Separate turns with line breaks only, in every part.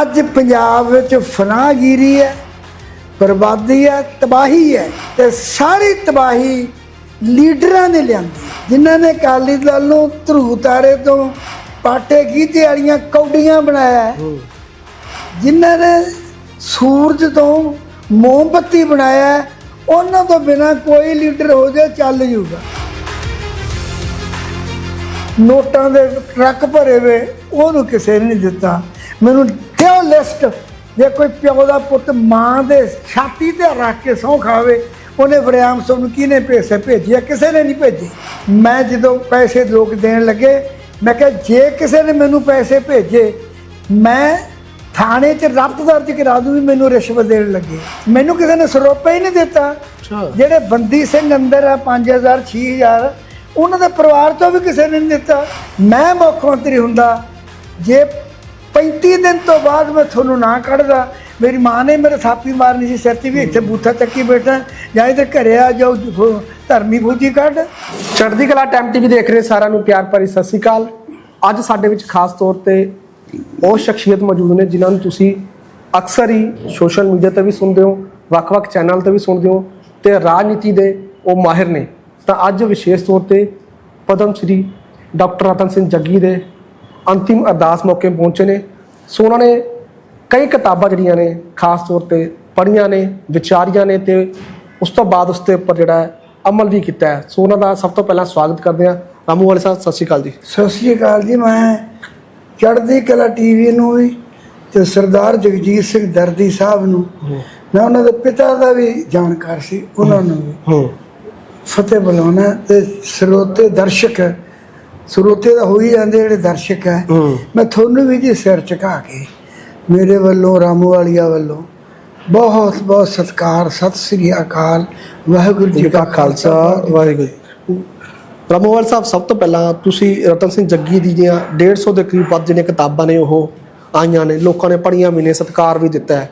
ਅੱਜ ਪੰਜਾਬ ਵਿੱਚ ਫਨਾਗੀਰੀ ਹੈ ਬਰਬਾਦੀ ਹੈ ਤਬਾਹੀ ਹੈ ਤੇ ਸਾਰੀ ਤਬਾਹੀ ਲੀਡਰਾਂ ਨੇ ਲਿਆਂਦੀ ਜਿਨ੍ਹਾਂ ਨੇ ਅਕਾਲੀ ਦਲ ਨੂੰ ਧਰੂ ਤਾਰੇ ਤੋਂ ਪਾਟੇ ਕੀਤੇ ਵਾਲੀਆਂ ਕੌਡੀਆਂ ਬਣਾਇਆ। ਜਿਨ੍ਹਾਂ ਨੇ ਸੂਰਜ ਤੋਂ ਮੋਮਬੱਤੀ ਬਣਾਇਆ ਉਹਨਾਂ ਤੋਂ ਬਿਨਾ ਕੋਈ ਲੀਡਰ ਹੋ ਜਾਏ ਚੱਲ ਜੂਗਾ ਨੋਟਾਂ ਦੇ ਟਰੱਕ ਭਰੇ ਵੇ ਉਹਨੂੰ ਕਿਸੇ ਨੇ ਨਹੀਂ ਦਿੱਤਾ। ਮੈਨੂੰ ਦਿਓ ਲਿਸਟ। ਜੇ ਕੋਈ ਪਿਓ ਦਾ ਪੁੱਤ ਮਾਂ ਦੇ ਛਾਤੀ ਤੇ ਰੱਖ ਕੇ ਸਹੁੰ ਖਾਵੇ ਉਹਨੇ ਵਰਿਆਮ ਸਿੰਘ ਨੂੰ ਕਿਹਨੇ ਪੈਸੇ ਭੇਜਿਆ ਕਿਸੇ ਨੇ ਨਹੀਂ ਭੇਜੇ। ਮੈਂ ਜਦੋਂ ਪੈਸੇ ਲੋਕ ਦੇਣ ਲੱਗੇ ਮੈਂ ਕਿਹਾ ਜੇ ਕਿਸੇ ਨੇ ਮੈਨੂੰ ਪੈਸੇ ਭੇਜੇ ਮੈਂ ਥਾਣੇ 'ਚ ਰੱਤ ਦਰਜ ਕਰਾ ਦੂੰ ਵੀ ਮੈਨੂੰ ਰਿਸ਼ਵਤ ਦੇਣ ਲੱਗੇ। ਮੈਨੂੰ ਕਿਸੇ ਨੇ ਸਰੋਪਾ ਹੀ ਨਹੀਂ ਦਿੱਤਾ। ਜਿਹੜੇ ਬੰਦੀ ਸਿੰਘ ਅੰਦਰ ਆ 5000 6000 ਉਹਨਾਂ ਦੇ ਪਰਿਵਾਰ ਤੋਂ ਵੀ ਕਿਸੇ ਨੇ ਨਹੀਂ ਦਿੱਤਾ। ਮੈਂ ਮੁੱਖ ਮੰਤਰੀ ਹੁੰਦਾ। ਜੇ 35 ਦਿਨ ਤੋਂ ਬਾਅਦ ਮੈਂ ਤੁਹਾਨੂੰ ਨਾ ਕੱਢਦਾ। ਮੇਰੀ ਮਾਂ ਨੇ ਮੇਰੇ ਥਾਪੀ ਮਾਰਨੀ ਸੀ, ਸਿਰ 'ਤੇ ਵੀ ਇੱਥੇ ਬੂਥਾ ਚੱਕੀ ਬੈਠਾ। ਜਾਂ ਇਹਦੇ ਘਰੇ ਆ ਜਾਓ ਧਰਮੀ ਫੌਜੀ ਕੱਢ।
ਚੜ੍ਹਦੀ ਕਲਾ ਟਾਈਮ ਟੀਵੀ ਦੇਖ ਰਹੇ ਸਾਰਿਆਂ ਨੂੰ ਪਿਆਰ ਭਰੀ ਸਤਿ ਸ਼੍ਰੀ ਅਕਾਲ। ਅੱਜ ਸਾਡੇ ਵਿੱਚ ਖਾਸ ਤੌਰ ਤੇ ਉਹ ਸ਼ਖਸੀਅਤ ਮੌਜੂਦ ਨੇ ਜਿਨ੍ਹਾਂ ਨੂੰ ਤੁਸੀਂ ਅਕਸਰ ਹੀ ਸੋਸ਼ਲ ਮੀਡੀਆ ਤੇ ਵੀ ਸੁਣਦੇ ਹੋ, ਵੱਖ-ਵੱਖ ਚੈਨਲ ਤੇ ਵੀ ਸੁਣਦੇ ਹੋ ਤੇ ਰਾਜਨੀਤੀ ਦੇ ਉਹ ਮਾਹਿਰ ਨੇ। ਤਾਂ ਅੱਜ ਵਿਸ਼ੇਸ਼ ਤੌਰ ਤੇ ਪਦਮ ਸ਼੍ਰੀ ਡਾਕਟਰ ਰਤਨ ਸਿੰਘ ਜੱਗੀ ਦੇ ਅੰਤਿਮ ਅਰਦਾਸ ਮੌਕੇ ਪਹੁੰਚੇ ਨੇ। ਸੋ ਉਹਨਾਂ ਨੇ ਕਈ ਕਿਤਾਬਾਂ ਜਿਹੜੀਆਂ ਨੇ ਖਾਸ ਤੌਰ ਤੇ ਪੜ੍ਹੀਆਂ ਨੇ ਵਿਚਾਰੀਆਂ ਨੇ ਤੇ ਉਸ ਤੋਂ ਬਾਅਦ ਉਸ ਦੇ ਉੱਪਰ ਜਿਹੜਾ ਅਮਲ ਵੀ ਕੀਤਾ ਹੈ। ਸੋ ਉਹਨਾਂ ਦਾ ਸਭ ਤੋਂ ਪਹਿਲਾਂ ਸਵਾਗਤ ਕਰਦੇ ਹਾਂ। ਰਾਮੂ ਵਾਲੇ ਸਾਹਿਬ ਸਤਿ ਸ਼੍ਰੀ ਅਕਾਲ ਜੀ।
ਸਤਿ ਸ੍ਰੀ ਅਕਾਲ ਜੀ। ਮੈਂ ਚੜ੍ਹਦੀ ਕਲਾ ਟੀਵੀ ਨੂੰ ਵੀ ਤੇ ਸਰਦਾਰ ਜਗਜੀਤ ਸਿੰਘ ਦਰਦੀ ਸਾਹਿਬ ਨੂੰ ਮੈਂ ਉਹਨਾਂ ਦੇ ਪਿਤਾ ਦਾ ਵੀ ਜਾਣਕਾਰ ਸੀ ਉਹਨਾਂ ਨੂੰ ਵੀ।
ਹੂੰ।
ਫਤਿਹ ਬੁਲਾਉਣਾ ਤੇ ਸਰੋਤੇ ਦਰਸ਼ਕ ਸਰੋਤੇ ਦਾ ਹੋਈ ਜਾਂਦੇ ਜਿਹੜੇ ਦਰਸ਼ਕ ਹੈ
ਹੂੰ।
ਮੈਂ ਤੁਹਾਨੂੰ ਵੀ ਜੀ ਸਿਰ ਝੁਕਾ ਕੇ ਮੇਰੇ ਵੱਲੋਂ ਰਾਮੂ ਵਾਲੀਆ ਵੱਲੋਂ ਬਹੁਤ ਬਹੁਤ ਸਤਿਕਾਰ ਸਤਿ ਸ੍ਰੀ ਅਕਾਲ ਵਾਹਿਗੁਰੂ ਜੀ ਕਾ
ਖਾਲਸਾ ਵਾਹਿਗੁਰੂ। ਰਾਮੂ ਵਾਲੇ ਸਾਹਿਬ ਸਭ ਤੋਂ ਪਹਿਲਾਂ ਤੁਸੀਂ ਰਤਨ ਸਿੰਘ ਜੱਗੀ ਦੀ ਦੀਆਂ 150 ਦੇ ਕਰੀਬ ਵੱਧ ਜਿਹੜੀਆਂ ਕਿਤਾਬਾਂ ਨੇ ਉਹ ਆਈਆਂ ਨੇ ਲੋਕਾਂ ਨੇ ਪੜ੍ਹੀਆਂ ਵੀ ਨੇ ਸਤਿਕਾਰ ਵੀ ਦਿੱਤਾ ਹੈ।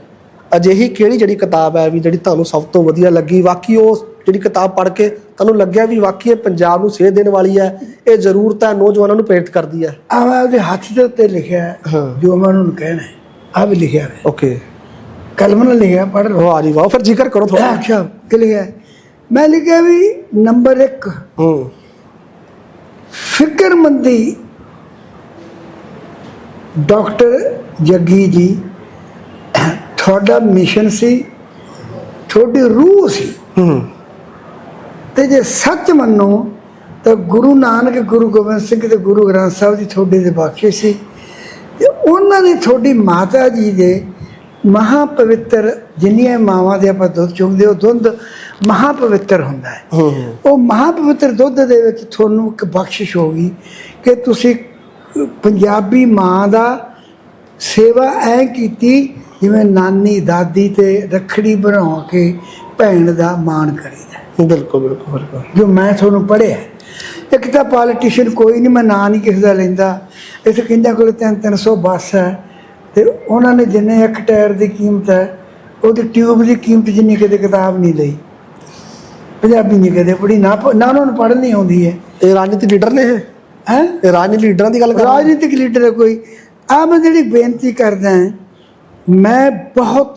ਅਜਿਹੀ ਕਿਹੜੀ ਜਿਹੜੀ ਕਿਤਾਬ ਹੈ ਵੀ ਜਿਹੜੀ ਤੁਹਾਨੂੰ ਸਭ ਤੋਂ ਵਧੀਆ ਲੱਗੀ? ਵਾਕਈ ਉਹ ਜਿਹੜੀ ਕਿਤਾਬ ਪੜ੍ਹ ਕੇ ਤੁਹਾਨੂੰ ਲੱਗਿਆ ਵੀ ਵਾਕਈ ਇਹ ਪੰਜਾਬ ਨੂੰ ਸੇਧ ਦੇਣ ਵਾਲੀ ਹੈ ਇਹ ਜ਼ਰੂਰਤ ਹੈ ਨੌਜਵਾਨਾਂ ਨੂੰ ਪ੍ਰੇਰਿਤ ਕਰਦੀ ਹੈ।
ਆ ਮੈਂ ਉਹਦੇ ਹੱਥ ਦੇ ਉੱਤੇ ਲਿਖਿਆ ਹੈ, ਜੋ ਮੈਂ ਉਹਨਾਂ ਨੂੰ ਕਹਿਣਾ ਹੈ ਆ ਵੀ ਲਿਖਿਆ ਹੈ।
ਓਕੇ
ਕਲਮ ਨਾਲ ਲਿਖਿਆ ਪੜ੍ਹ ਲਓ।
ਵਾਹ ਜੀ ਵਾਹ ਫਿਰ ਜ਼ਿਕਰ ਕਰੋ ਥੋੜਾ
ਅੱਛਾ ਕਿ ਲਿਖਿਆ? ਮੈਂ ਲਿਖਿਆ ਵੀ ਨੰਬਰ 1
ਹੂੰ।
ਫਿਕਰਮੰਦੀ ਡਾਕਟਰ ਜੱਗੀ ਜੀ ਤੁਹਾਡਾ ਮਿਸ਼ਨ ਸੀ ਤੁਹਾਡੀ ਰੂਹ ਸੀ।
ਹੂੰ।
ਤੇ ਜੇ ਸੱਚ ਮੰਨੋ ਤਾਂ ਗੁਰੂ ਨਾਨਕ ਗੁਰੂ ਗੋਬਿੰਦ ਸਿੰਘ ਤੇ ਗੁਰੂ ਗ੍ਰੰਥ ਸਾਹਿਬ ਜੀ ਤੁਹਾਡੇ ਦੇ ਬਖਸ਼ੇ ਸੀ। ਤੇ ਉਹਨਾਂ ਨੇ ਤੁਹਾਡੀ ਮਾਤਾ ਜੀ ਦੇ ਮਹਾ ਪਵਿੱਤਰ ਜਿੰਨੀਆਂ ਮਾਵਾਂ ਦੇ ਆਪਾਂ ਦੁੱਧ ਚੁੰਗਦੇ ਉਹ ਦੁੱਧ ਮਹਾ ਪਵਿੱਤਰ ਹੁੰਦਾ ਹੈ। ਉਹ ਮਹਾਪਵਿੱਤਰ ਦੁੱਧ ਦੇ ਵਿੱਚ ਤੁਹਾਨੂੰ ਇੱਕ ਬਖਸ਼ਿਸ਼ ਹੋ ਗਈ ਕਿ ਤੁਸੀਂ ਪੰਜਾਬੀ ਮਾਂ ਦਾ ਸੇਵਾ ਐ ਕੀਤੀ ਜਿਵੇਂ ਨਾਨੀ ਦਾਦੀ ਤੇ ਰੱਖੜੀ ਬਣਾ ਕੇ ਭੈਣ ਦਾ ਮਾਣ ਕਰੀਦਾ
ਬਿਲਕੁਲ ਬਿਲਕੁਲ ਬਿਲਕੁਲ।
ਜੋ ਮੈਂ ਤੁਹਾਨੂੰ ਪੜ੍ਹਿਆ ਇੱਕ ਤਾਂ ਪੋਲੀਟੀਸ਼ੀਅਨ ਕੋਈ ਨਹੀਂ ਮੈਂ ਨਾਂ ਨਹੀਂ ਕਿਸੇ ਦਾ ਲੈਂਦਾ। ਇੱਥੇ ਕਹਿੰਦਾ ਕੋਲ 3-300 ਬੱਸ ਹੈ ਤੇ ਉਹਨਾਂ ਨੇ ਜਿੰਨੇ ਇੱਕ ਟਾਇਰ ਦੀ ਕੀਮਤ ਹੈ ਉਹਦੀ ਟਿਊਬ ਦੀ ਕੀਮਤ ਜਿੰਨੀ ਕਦੇ ਕਿਤਾਬ ਨਹੀਂ ਲਈ। ਪੰਜਾਬੀ ਨਹੀਂ ਕਦੇ ਪੜ੍ਹੀ ਨਾ ਨਾ ਉਹਨਾਂ ਨੂੰ ਪੜ੍ਹਨੀ ਆਉਂਦੀ ਹੈ।
ਇਹ ਰਾਜਨੀਤੀ ਲੀਡਰ ਨੇ ਇਹ?
ਹੈ?
ਇਹ ਰਾਜਨੀਤੀ ਲੀਡਰਾਂ ਦੀ ਗੱਲ ਕਰ
ਰਾਜਨੀਤਿਕ ਲੀਡਰ ਕੋਈ। ਆ ਮੈਂ ਜਿਹੜੀ ਬੇਨਤੀ ਕਰਦਾ ਮੈਂ ਬਹੁਤ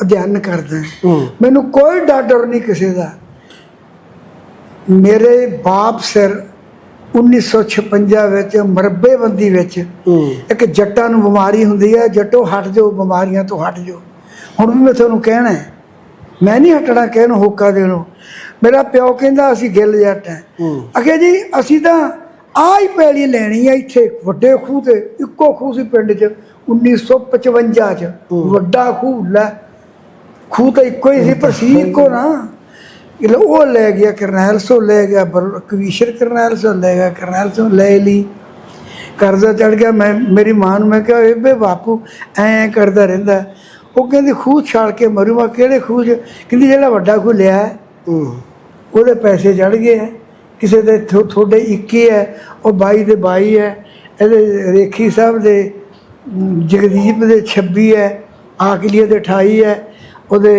ਅਧਿਐਨ ਕਰਦਾ ਮੈਨੂੰ ਕੋਈ ਡਰ ਨਹੀਂ ਕਿਸੇ ਦਾ। ਮੇਰੇ ਬਾਪ ਸਿਰ 1956 ਵਿੱਚ ਮਰਬੇਬੰਦੀ ਵਿੱਚ
ਹੂੰ।
ਇੱਕ ਜੱਟਾਂ ਨੂੰ ਬਿਮਾਰੀ ਹੁੰਦੀ ਹੈ ਜੱਟੋ ਹਟ ਜਾਓ ਬਿਮਾਰੀਆਂ ਤੋਂ ਹਟ ਜਾਓ। ਹੁਣ ਵੀ ਮੈਂ ਤੁਹਾਨੂੰ ਕਹਿਣਾ ਹੈ ਮੈਂ ਨਹੀਂ ਹਟਣਾ ਕਹਿਣ ਹੋਕਾ ਦੇਣੋ ਮੇਰਾ ਪਿਓ ਕਹਿੰਦਾ ਅਸੀਂ ਗਿੱਲ ਜੱਟ ਹੈ।
ਹੂੰ।
ਅਖੇ ਜੀ ਅਸੀਂ ਤਾਂ ਆ ਹੀ ਪੈਲੀ ਲੈਣੀ ਆ ਇੱਥੇ ਵੱਡੇ ਖੂਹ ਤੇ ਇੱਕੋ ਖੂਹ ਸੀ ਪਿੰਡ 'ਚ 1955 'ਚ। ਵੱਡਾ ਖੂਹ ਲੈ ਖੂਹ ਤਾਂ ਇੱਕੋ ਹੀ ਸੀ ਪਰ ਸੀ ਇੱਕੋ ਨਾ। ਇਹ ਉਹ ਲੈ ਗਿਆ ਕਰਨੈਲ ਸੋ ਲੈ ਗਿਆ ਬਰ- ਕਵੀਸ਼ਰ ਕਰਨੈਲ ਸੋ ਲੈ ਗਿਆ ਕਰਨੈਲ ਸੋ ਲੈ ਲਈ ਕਰਜ਼ਾ ਚੜ ਗਿਆ ਮੈਂ ਮੇਰੀ ਮਾਂ ਨੂੰ ਮੈਂ ਕਿਹਾ ਏ ਬੇ ਬਾਪੂ ਐ ਐ ਕਰਦਾ ਰਹਿੰਦਾ ਉਹ ਕਹਿੰਦੀ ਖੂਹ ਛਾਲ ਕੇ ਮਰੂ ਮੈਂ ਕਿਹੜੇ ਖੂਹ 'ਚ ਕਹਿੰਦੀ ਜਿਹੜਾ ਵੱਡਾ ਖੂਹ ਲਿਆ ਉਹਦੇ ਪੈਸੇ ਚੜ ਗਏ ਹੈ ਕਿਸੇ ਦੇ ਥੋ- ਤੁਹਾਡੇ 21 ਹੈ ਉਹ 22 ਦੇ 22 ਹੈ ਇਹਦੇ ਰੇਖੀ ਸਾਹਿਬ ਦੇ ਜਗਦੀਪ ਦੇ 26 ਹੈ ਆਕਲੀਏ ਦੇ 28 ਹੈ ਉਹਦੇ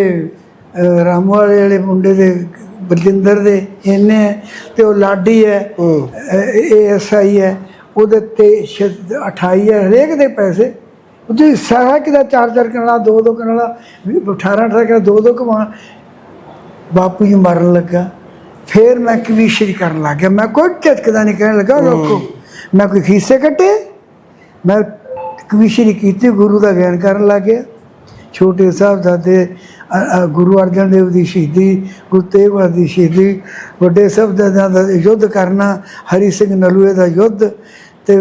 ਰਾਮੂ ਵਾਲੇ ਵਾਲੇ ਮੁੰਡੇ ਦੇ ਬਲਜਿੰਦਰ ਦੇ ਹੈ ਤੇ ਉਹ ਲਾਡੀ ਹੈ ਏਐਸਆਈ ਹੈ ਉਹਦੇ ਤੇ ਸ਼ਾਇਦ 28 ਹੈ ਹਰੇਕ ਦੇ ਪੈਸੇ। ਉਹਦੇ ਸਾਰਾ ਕਿਦਾ ਚਾਰ ਚਾਰ ਕਨਾਲਾ ਦੋ ਦੋ ਕਨਾਲਾ 18 18 ਕਨਾਲਾ ਦੋ ਦੋ ਕਮਾ ਬਾਪੂ ਜੀ ਮਰਨ ਲੱਗਾ। ਫੇਰ ਮੈਂ ਕਵੀਸ਼ਰੀ ਕਰਨ ਲੱਗ ਗਿਆ। ਮੈਂ ਕੋਈ ਝਟਕਦਾ ਨਹੀਂ ਕਹਿਣ ਲੱਗਾ ਲੋਕੋ ਮੈਂ ਕੋਈ ਖੀਸੇ ਕੱਟੇ। ਮੈਂ ਕਵੀਸ਼ਰੀ ਕੀਤੀ ਗੁਰੂ ਦਾ ਗਿਆਨ ਕਰਨ ਲੱਗ ਗਿਆ। ਛੋਟੇ ਸਾਹਿਬ ਦਾਦੇ ਗੁਰੂ ਅਰਜਨ ਦੇਵ ਦੀ ਸ਼ਹੀਦੀ ਗੁਰੂ ਤੇਗ ਬਹਾਦਰ ਦੀ ਸ਼ਹੀਦੀ ਵੱਡੇ ਸਾਹਿਬਜ਼ਾਦਿਆਂ ਦਾ ਯੁੱਧ ਕਰਨਾ ਹਰੀ ਸਿੰਘ ਨਲੂਏ ਦਾ ਯੁੱਧ ਤੇ